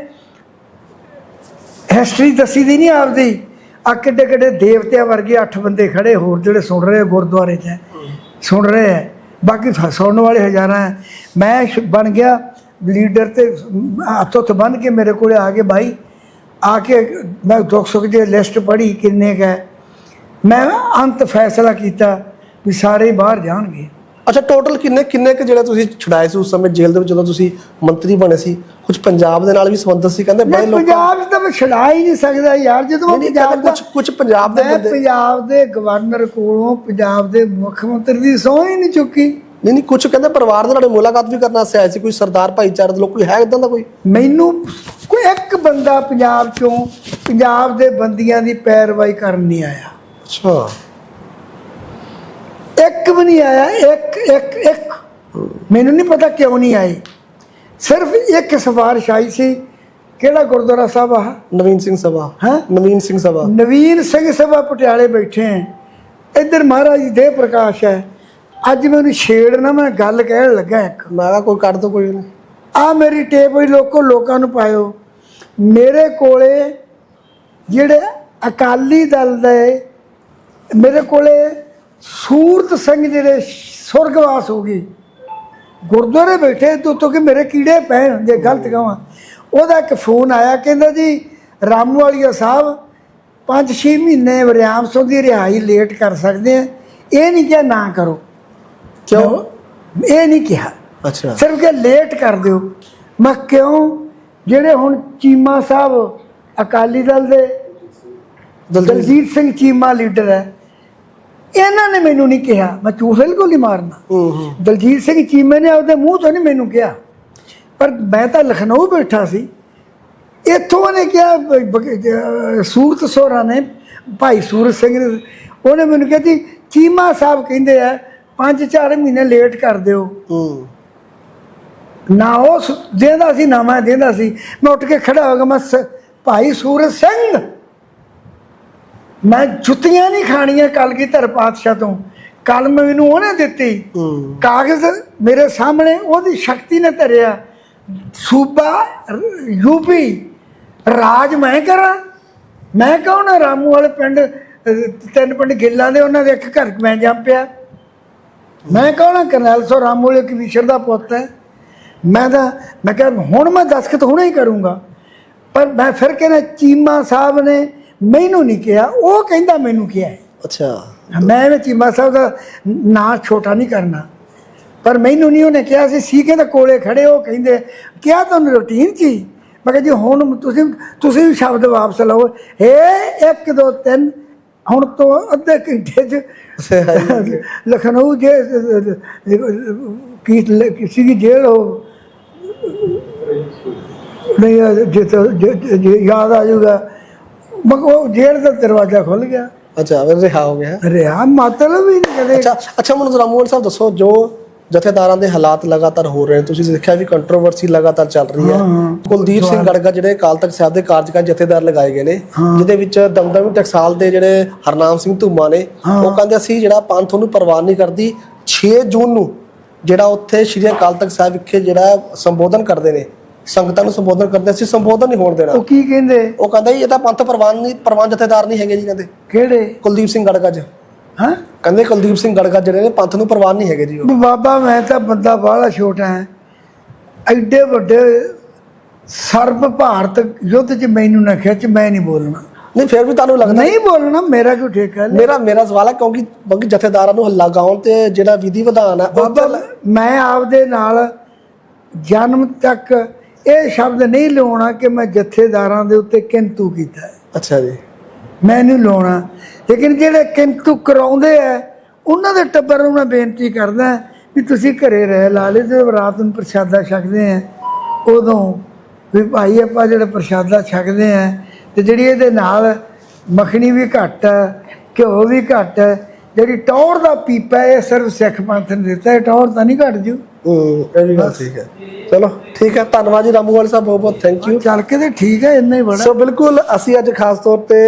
ਹਿਸਟਰੀ ਦੱਸੀ ਦੀ ਨਹੀਂ ਆਪਦੀ। ਆ ਕਿੱਡੇ ਕਿੱਡੇ ਦੇਵਤਿਆਂ ਵਰਗੇ ਅੱਠ ਬੰਦੇ ਖੜੇ, ਹੋਰ ਜਿਹੜੇ ਸੁਣ ਰਹੇ ਆ ਗੁਰਦੁਆਰੇ 'ਚ, ਸੁਣ ਰਹੇ ਹੈ ਬਾਕੀ ਸੁਣਨ ਵਾਲੇ ਹਜ਼ਾਰਾਂ ਹੈ। ਮੈਂ ਬਣ ਗਿਆ ਲੀਡਰ ਤੇ, ਹੱਥੋਂ ਹੱਥ ਬੰਨ ਕੇ ਮੇਰੇ ਕੋਲੇ ਆ ਕੇ ਭਾਈ ਆ ਕੇ ਮੈਂ ਦੁੱਖ ਸੁੱਖ ਦੀ ਲਿਸਟ ਪੜ੍ਹੀ ਕਿੰਨੇ ਕੁ ਮੈਂ ਅੰਤ ਫੈਸਲਾ ਕੀਤਾ ਵੀ ਸਾਰੇ ਹੀ ਬਾਹਰ ਜਾਣਗੇ।
ਅੱਛਾ ਟੋਟਲ ਕਿੰਨੇ ਕਿੰਨੇ ਕੁ ਜਿਹੜੇ ਤੁਸੀਂ ਛੁਡਾਏ ਸੀ ਉਸ ਸਮੇਂ ਜੇਲ੍ਹ ਦੇ ਵਿੱਚ ਜਦੋਂ ਤੁਸੀਂ ਮੰਤਰੀ ਬਣੇ ਸੀ? ਕੁਝ ਪੰਜਾਬ ਦੇ ਨਾਲ ਵੀ ਸੰਬੰਧ ਸੀ? ਕਹਿੰਦੇ ਬੜੇ ਲੋਕ
ਪੰਜਾਬ 'ਚ ਤਾਂ ਮੈਂ ਛੜਾ ਹੀ ਨਹੀਂ ਸਕਦਾ ਯਾਰ ਜਦੋਂ ਮੈਂ ਪੰਜਾਬ ਦਾ
ਕੁਝ ਕੁਝ ਪੰਜਾਬ ਦੇ ਬੰਦੇ
ਪੰਜਾਬ ਦੇ ਗਵਰਨਰ ਕੋਲੋਂ ਪੰਜਾਬ ਦੇ ਮੁੱਖ ਮੰਤਰੀ ਦੀ ਸਹੁੰ ਹੀ ਨਹੀਂ ਚੁੱਕੀ।
ਨਹੀਂ ਨਹੀਂ ਕੁਝ ਕਹਿੰਦੇ ਪਰਿਵਾਰ ਦੇ ਨਾਲ ਮੁਲਾਕਾਤ ਵੀ ਕਰਨ ਆਏ ਸੀ ਕੋਈ ਸਰਦਾਰ ਭਾਈਚਾਰੇ ਦੇ ਲੋਕ ਕੋਈ ਹੈ ਇਦਾਂ ਦਾ ਕੋਈ?
ਮੈਨੂੰ ਕੋਈ ਇੱਕ ਬੰਦਾ ਪੰਜਾਬ ਚੋਂ ਪੰਜਾਬ ਦੇ ਬੰਦੀਆਂ ਦੀ ਪੈਰਵਾਈ ਕਰਨ ਨਹੀਂ ਆਇਆ।
ਅੱਛਾ।
ਇੱਕ ਵੀ ਨਹੀਂ ਆਇਆ ਇੱਕ ਇੱਕ ਇੱਕ। ਮੈਨੂੰ ਨਹੀਂ ਪਤਾ ਕਿਉਂ ਨਹੀਂ ਆਏ। ਸਿਰਫ ਇੱਕ ਸਿਫਾਰਿਸ਼ ਆਈ ਸੀ। ਕਿਹੜਾ ਗੁਰਦੁਆਰਾ ਸਾਹਿਬ ਆ?
ਨਵੀਨ ਸਿੰਘ ਸਭਾ।
ਹੈਂ?
ਨਵੀਨ ਸਿੰਘ ਸਭਾ।
ਨਵੀਨ ਸਿੰਘ ਸਭਾ ਪਟਿਆਲੇ ਬੈਠੇ ਹੈ ਇੱਧਰ ਮਹਾਰਾਜ ਜੀ ਦੇ ਪ੍ਰਕਾਸ਼ ਹੈ। ਅੱਜ ਮੈਨੂੰ ਛੇੜ ਨਾ ਮੈਂ ਗੱਲ ਕਹਿਣ ਲੱਗਾ ਇੱਕ।
ਮੈਂ ਕਿਹਾ ਕੋਈ ਕੱਢ ਦੋ ਕੋਈ ਨਹੀਂ।
ਆ ਮੇਰੀ ਟੇਪ ਵੀ ਲੋਕੋ ਲੋਕਾਂ ਨੂੰ ਪਾਇਓ। ਮੇਰੇ ਕੋਲੇ ਜਿਹੜੇ ਅਕਾਲੀ ਦਲ ਦੇ ਮੇਰੇ ਕੋਲੇ ਸੂਰਤ ਸਿੰਘ ਜਿਹੜੇ ਸੁਰਗਵਾਸ ਹੋ ਗਏ। ਗੁਰਦੁਆਰੇ ਬੈਠੇ ਤੋਂ ਤੋਂ ਕਿ ਮੇਰੇ ਕੀੜੇ ਪੈਣ ਜੇ ਗਲਤ ਕਹਾਂ। ਉਹਦਾ ਇੱਕ ਫੋਨ ਆਇਆ ਕਹਿੰਦਾ ਜੀ ਰਾਮੂ ਵਾਲੀਆ ਸਾਹਿਬ 5-6 ਮਹੀਨੇ ਵਰਿਆਮ ਸਿੰਘ ਦੀ ਰਿਹਾਈ ਲੇਟ ਕਰ ਸਕਦੇ ਆ। ਇਹ ਨਹੀਂ ਕਿਹਾ ਨਾ ਕਰੋ।
ਕਿਉਂ?
ਇਹ ਨਹੀਂ ਕਿਹਾ।
ਅੱਛਾ।
ਸਿਰਫ ਕਿ ਲੇਟ ਕਰ ਦਿਓ। ਮੈਂ ਕਿਉਂ? ਜਿਹੜੇ ਹੁਣ ਚੀਮਾ ਸਾਹਿਬ ਅਕਾਲੀ ਦਲ ਦੇ
ਦਲਜੀਤ
ਦਲਜੀਤ ਸਿੰਘ ਚੀਮਾ ਲੀਡਰ ਹੈ ਇਹਨਾਂ ਨੇ ਮੈਨੂੰ ਨਹੀਂ ਕਿਹਾ। ਮੈਂ ਝੂਠ ਬਿਲਕੁਲ ਨਹੀਂ ਮਾਰਨਾ। ਦਲਜੀਤ ਸਿੰਘ ਚੀਮੇ ਨੇ ਆਪਦੇ ਮੂੰਹ ਤੋਂ ਨਹੀਂ ਮੈਨੂੰ ਕਿਹਾ। ਪਰ ਮੈਂ ਤਾਂ ਲਖਨਊ ਬੈਠਾ ਸੀ। ਇੱਥੋਂ ਉਹਨੇ ਕਿਹਾ ਸੂਰਤ ਸੋਰਾ ਨੇ ਭਾਈ ਸੂਰਤ ਸਿੰਘ ਨੇ ਉਹਨੇ ਮੈਨੂੰ ਕਿਹਾ ਜੀ ਚੀਮਾ ਸਾਹਿਬ ਕਹਿੰਦੇ ਆ ਪੰਜ ਚਾਰ ਮਹੀਨੇ ਲੇਟ ਕਰ ਦਿਓ। ਨਾ ਉਹ ਦੇਂਦਾ ਸੀ ਨਾ ਮੈਂ ਦੇਂਦਾ ਸੀ। ਮੈਂ ਉੱਠ ਕੇ ਖੜਾ ਹੋ ਗਿਆ ਮੈਂ ਭਾਈ ਸੂਰਜ ਸਿੰਘ। ਮੈਂ ਜੁੱਤੀਆਂ ਨਹੀਂ ਖਾਣੀਆਂ ਕਲਗੀਧਰ ਪਾਤਸ਼ਾਹ ਤੋਂ। ਕਲਮ ਮੈਨੂੰ ਉਹਨੇ ਦਿੱਤੀ। ਕਾਗਜ਼ ਮੇਰੇ ਸਾਹਮਣੇ ਉਹਦੀ ਸ਼ਕਤੀ ਨੇ ਧਰਿਆ। ਸੂਬਾ ਯੂਪੀ ਰਾਜ ਮੈਂ ਕਰਾਂ? ਮੈਂ ਕੌਣ ਆ? ਰਾਮੂ ਵਾਲੇ ਪਿੰਡ ਤਿੰਨ ਪਿੰਡ ਗਿੱਲਾਂ ਦੇ ਉਹਨਾਂ ਦੇ ਇੱਕ ਘਰ ਮੈਂ ਜੰਪਿਆ। ਮੈਂ ਕੌਣ ਆ? ਕਰਨੈਲ ਸੋ ਰਾਮੂ ਵਾਲੇ ਕਮਿਸ਼ਨਰ ਦਾ ਪੁੱਤ ਹੈ। ਮੈਂ ਤਾਂ ਮੈਂ ਕਿਹਾ ਹੁਣ ਮੈਂ ਦਸਖਤ ਹੁਣੇ ਹੀ ਕਰੂੰਗਾ। ਪਰ ਮੈਂ ਫਿਰ ਕਹਿੰਦਾ ਚੀਮਾ ਸਾਹਿਬ ਨੇ ਮੈਨੂੰ ਨਹੀਂ ਕਿਹਾ ਉਹ ਕਹਿੰਦਾ ਮੈਨੂੰ ਕਿਹਾ
ਅੱਛਾ।
ਮੈਂ ਵੀ ਚੀਮਾ ਸਾਹਿਬ ਦਾ ਨਾਂ ਛੋਟਾ ਨਹੀਂ ਕਰਨਾ। ਪਰ ਮੈਨੂੰ ਨਹੀਂ ਉਹਨੇ ਕਿਹਾ ਸੀ ਸੀ ਕਹਿੰਦਾ ਕੋਲੇ ਖੜੇ ਉਹ ਕਹਿੰਦੇ ਕਿਹਾ ਤੁਹਾਨੂੰ ਰੁਟੀਨ ਚ ਮੈਂ ਕਿਹਾ ਜੀ ਹੁਣ ਤੁਸੀਂ ਤੁਸੀਂ ਵੀ ਸ਼ਬਦ ਵਾਪਸ ਲਓ। ਏ 1 2 3 ਹੁਣ ਤੋਂ ਅੱਧੇ ਘੰਟੇ ਚ ਲਖਨਊ ਜੇ ਕੀ ਕਿਸੇ ਦੀ ਜੇਲ੍ਹ ਹੋ ਨਹੀਂ ਜੇ ਯਾਦ ਆ ਜਾਊਗਾ। ਉਹ ਜੇਲ੍ਹ ਦਾ ਦਰਵਾਜ਼ਾ ਖੁੱਲ ਗਿਆ।
ਅੱਛਾ ਫਿਰ ਰਿਹਾ ਹੋ ਗਿਆ।
ਰਿਆ ਮਤਲਬ ਹੀ ਨਹੀਂ ਕਦੇ।
ਅੱਛਾ ਅੱਛਾ ਮੈਨੂੰ ਰਾਮੂਲ ਸਾਹਿਬ ਦੱਸੋ ਜੋ ਜਥੇਦਾਰਾਂ ਦੇ ਹਾਲਾਤ ਲਗਾਤਾਰ ਹੋ ਰਹੇ ਨੇ ਤੁਸੀਂ ਦੇਖਿਆ ਵੀ ਕੰਟਰੋਵਰਸੀ ਲਗਾਤਾਰ ਚੱਲ ਰਹੀ ਹੈ। ਕੁਲਦੀਪ ਸਿੰਘ ਗੜਗਾ ਜਿਹੜੇ ਅਕਾਲ ਤਖਤ ਸਾਹਿਬ ਦੇ ਕਾਰਜਕਾਰੀ ਜਥੇਦਾਰ ਲਗਾਏ ਗਏ ਨੇ ਜਿਹਦੇ ਵਿੱਚ ਦਮਦਮੀ ਟਕਸਾਲ ਦੇ ਜਿਹੜੇ ਹਰਨਾਮ ਸਿੰਘ ਧੂਮਾ ਨੇ ਉਹ ਕਹਿੰਦੇ ਅਸੀਂ ਜਿਹੜਾ ਪੰਥ ਉਹਨੂੰ ਪ੍ਰਵਾਨ ਨਹੀਂ ਕਰਦੀ 6 ਜੂਨ ਨੂੰ ਜਿਹੜਾ ਉੱਥੇ ਸ਼੍ਰੀ ਅਕਾਲ ਤਖਤ ਸਾਹਿਬ ਵਿਖੇ ਜਿਹੜਾ ਸੰਬੋਧਨ ਕਰਦੇ ਨੇ ਸੰਗਤਾਂ ਨੂੰ ਸੰਬੋਧਨ ਕਰਦੇ ਅਸੀਂ ਸੰਬੋਧਨ ਨਹੀਂ ਹੋਣ ਦੇਣਾ।
ਉਹ ਕੀ ਕਹਿੰਦੇ?
ਉਹ ਕਹਿੰਦਾ ਜੀ ਇਹ ਤਾਂ ਪੰਥ ਪ੍ਰਵਾਨ ਨਹੀਂ ਪ੍ਰਵਾਨ ਜਥੇਦਾਰ ਨਹੀਂ ਹੈਗੇ ਜੀ ਕਹਿੰਦੇ।
ਕਿਹੜੇ?
ਕੁਲਦੀਪ ਸਿੰਘ ਗੜਗਾ ਜੀ
ਹਾਂ?
ਕਹਿੰਦੇ ਕੁਲਦੀਪ ਸਿੰਘ ਗੜਗਾ ਜਿਹੜੇ ਨੇ ਪੰਥ ਨੂੰ ਪ੍ਰਵਾਨ ਨਹੀਂ ਹੈਗੇ ਜੀ ਉਹ।
ਬਾਬਾ ਮੈਂ ਤਾਂ ਬੰਦਾ ਬਾਹਲਾ ਛੋਟਾ ਹਾਂ। ਐਡੇ ਵੱਡੇ ਸਰਬ ਭਾਰਤ ਯੁੱਧ 'ਚ ਮੈਨੂੰ ਨਾ ਖਿੱਚ ਮੈਂ ਨਹੀਂ ਬੋਲਣਾ।
ਨਹੀਂ ਫਿਰ ਵੀ ਤੁਹਾਨੂੰ ਲੱਗਦਾ
ਨਹੀਂ ਬੋਲਣਾ ਮੇਰਾ ਕੋਈ ਠੇਕਾ ਨਹੀਂ
ਮੇਰਾ ਮੇਰਾ ਸਵਾਲ ਹੈ ਕਿਉਂਕਿ ਕਿਉਂਕਿ ਜਥੇਦਾਰਾਂ ਨੂੰ ਹੱਲਾ ਗਾਉਣ ਤੇ ਜਿਹੜਾ ਵਿਧੀ ਵਿਧਾਨ ਹੈ
ਬਾਬਾ ਮੈਂ ਆਪਦੇ ਨਾਲ ਜਨਮ ਤੱਕ ਇਹ ਸ਼ਬਦ ਨਹੀਂ ਲਾਉਣਾ ਕਿ ਮੈਂ ਜਥੇਦਾਰਾਂ ਦੇ ਉੱਤੇ ਕਿੰਤੂ ਕੀਤਾ ਹੈ।
ਅੱਛਾ ਜੀ।
ਮੈਂ ਨਹੀਂ ਲਾਉਣਾ ਲੇਕਿਨ ਜਿਹੜੇ ਕਿੰਤੂ ਕਰਾਉਂਦੇ ਆ ਉਹਨਾਂ ਦੇ ਟੱਬਰ ਨੂੰ ਮੈਂ ਬੇਨਤੀ ਕਰਦਾ ਵੀ ਤੁਸੀਂ ਘਰੇ ਰਹਿ ਲਾ ਲੈ ਜਦੋਂ ਰਾਤ ਨੂੰ ਪ੍ਰਸ਼ਾਦਾ ਛਕਦੇ ਆ ਉਦੋਂ ਵੀ ਭਾਈ ਆਪਾਂ ਜਿਹੜਾ ਪ੍ਰਸ਼ਾਦਾ ਛਕਦੇ ਆ ਤੇ ਜਿਹੜੀ ਇਹਦੇ ਨਾਲ ਮੱਖਣੀ ਵੀ ਘੱਟ ਹੈ ਘਿਓ ਵੀ ਘੱਟ ਹੈ ਜਿਹੜੀ ਟੌਰ ਦਾ ਪੀਪਾ ਇਹ ਸਿਰਫ ਸਿੱਖ ਪੰਥ ਨੇ ਦਿੱਤਾ ਹੈ ਟੌਰ ਤਾਂ ਨਹੀਂ ਘਟ ਜੂ।
ਹੂੰ ਇਹ ਵੀ ਗੱਲ ਠੀਕ ਹੈ। ਚਲੋ ਠੀਕ ਹੈ। ਧੰਨਵਾਦ ਜੀ ਰਾਮੂਵਾਲ ਸਾਹਿਬ ਬਹੁਤ ਬਹੁਤ ਥੈਂਕ ਯੂ
ਚੱਲ ਕੇ ਤੇ ਠੀਕ ਹੈ ਇੰਨਾ ਹੀ ਬੜਾ।
ਸੋ ਬਿਲਕੁਲ ਅਸੀਂ ਅੱਜ ਖਾਸ ਤੌਰ ਤੇ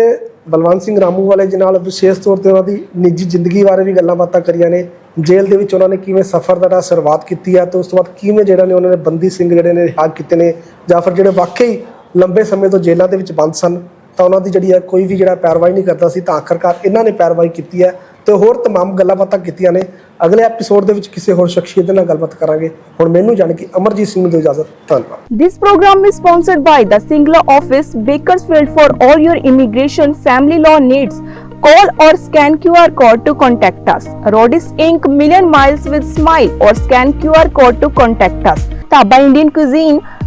ਬਲਵੰਤ ਸਿੰਘ ਰਾਮੂ ਵਾਲੇ ਜੀ ਨਾਲ ਵਿਸ਼ੇਸ਼ ਤੌਰ ਤੇ ਉਹਨਾਂ ਦੀ ਨਿੱਜੀ ਜ਼ਿੰਦਗੀ ਬਾਰੇ ਵੀ ਗੱਲਾਂ ਬਾਤਾਂ ਕਰੀਆਂ ਨੇ। ਜੇਲ੍ਹ ਦੇ ਵਿੱਚ ਉਹਨਾਂ ਨੇ ਕਿਵੇਂ ਸਫ਼ਰ ਦਾ ਸ਼ੁਰੂਆਤ ਕੀਤੀ ਹੈ ਤੇ ਉਸ ਤੋਂ ਬਾਅਦ ਕਿਵੇਂ ਜਿਹੜਾ ਨੇ ਉਹਨਾਂ ਨੇ ਬੰਦੀ ਸਿੰਘ ਜਿਹੜੇ ਨੇ ਰਿਹਾ ਕੀਤੇ ਨੇ ਜਾਂ ਫਿਰ ਜਿਹੜੇ ਵਾਕਈ ਲੰਬੇ ਸਮੇਂ ਤੋਂ ਜੇਲ੍ਹਾਂ ਦੇ ਵਿੱਚ ਬੰਦ ਸਨ ਤਾਂ ਉਹਨਾਂ ਦੀ ਜਿਹੜੀ ਹੈ ਕੋਈ ਵੀ ਜਿਹੜਾ ਪੈਰਵਾਈ ਨਹੀਂ ਕਰਦਾ ਸੀ ਤਾਂ ਆਖਰਕਾਰ ਇਹਨਾਂ ਨੇ ਪੈਰਵਾਈ ਕੀਤੀ ਹੈ। ਤੇ ਹੋਰ तमाम ਗੱਲਾਂ ਬਾਤਾਂ ਕੀਤੀਆਂ ਨੇ ਅਗਲੇ ਐਪੀਸੋਡ ਦੇ ਵਿੱਚ ਕਿਸੇ ਹੋਰ ਸ਼ਖਸੀਅਤ ਦੇ ਨਾਲ ਗੱਲਬਾਤ ਕਰਾਂਗੇ ਹੁਣ ਮੈਨੂੰ ਜਾਣ ਕੇ ਅਮਰਜੀਤ ਸਿੰਘ ਨੂੰ ਦਿਓ ਇਜਾਜ਼ਤ ਧੰਨਵਾਦ
This program is sponsored by the Singla Office, Bakersfield for all your immigration family law needs. Call or scan QR code to contact us. Rodis Inc. Million Miles with Smile or scan QR code to contact us. Taba Indian Cuisine,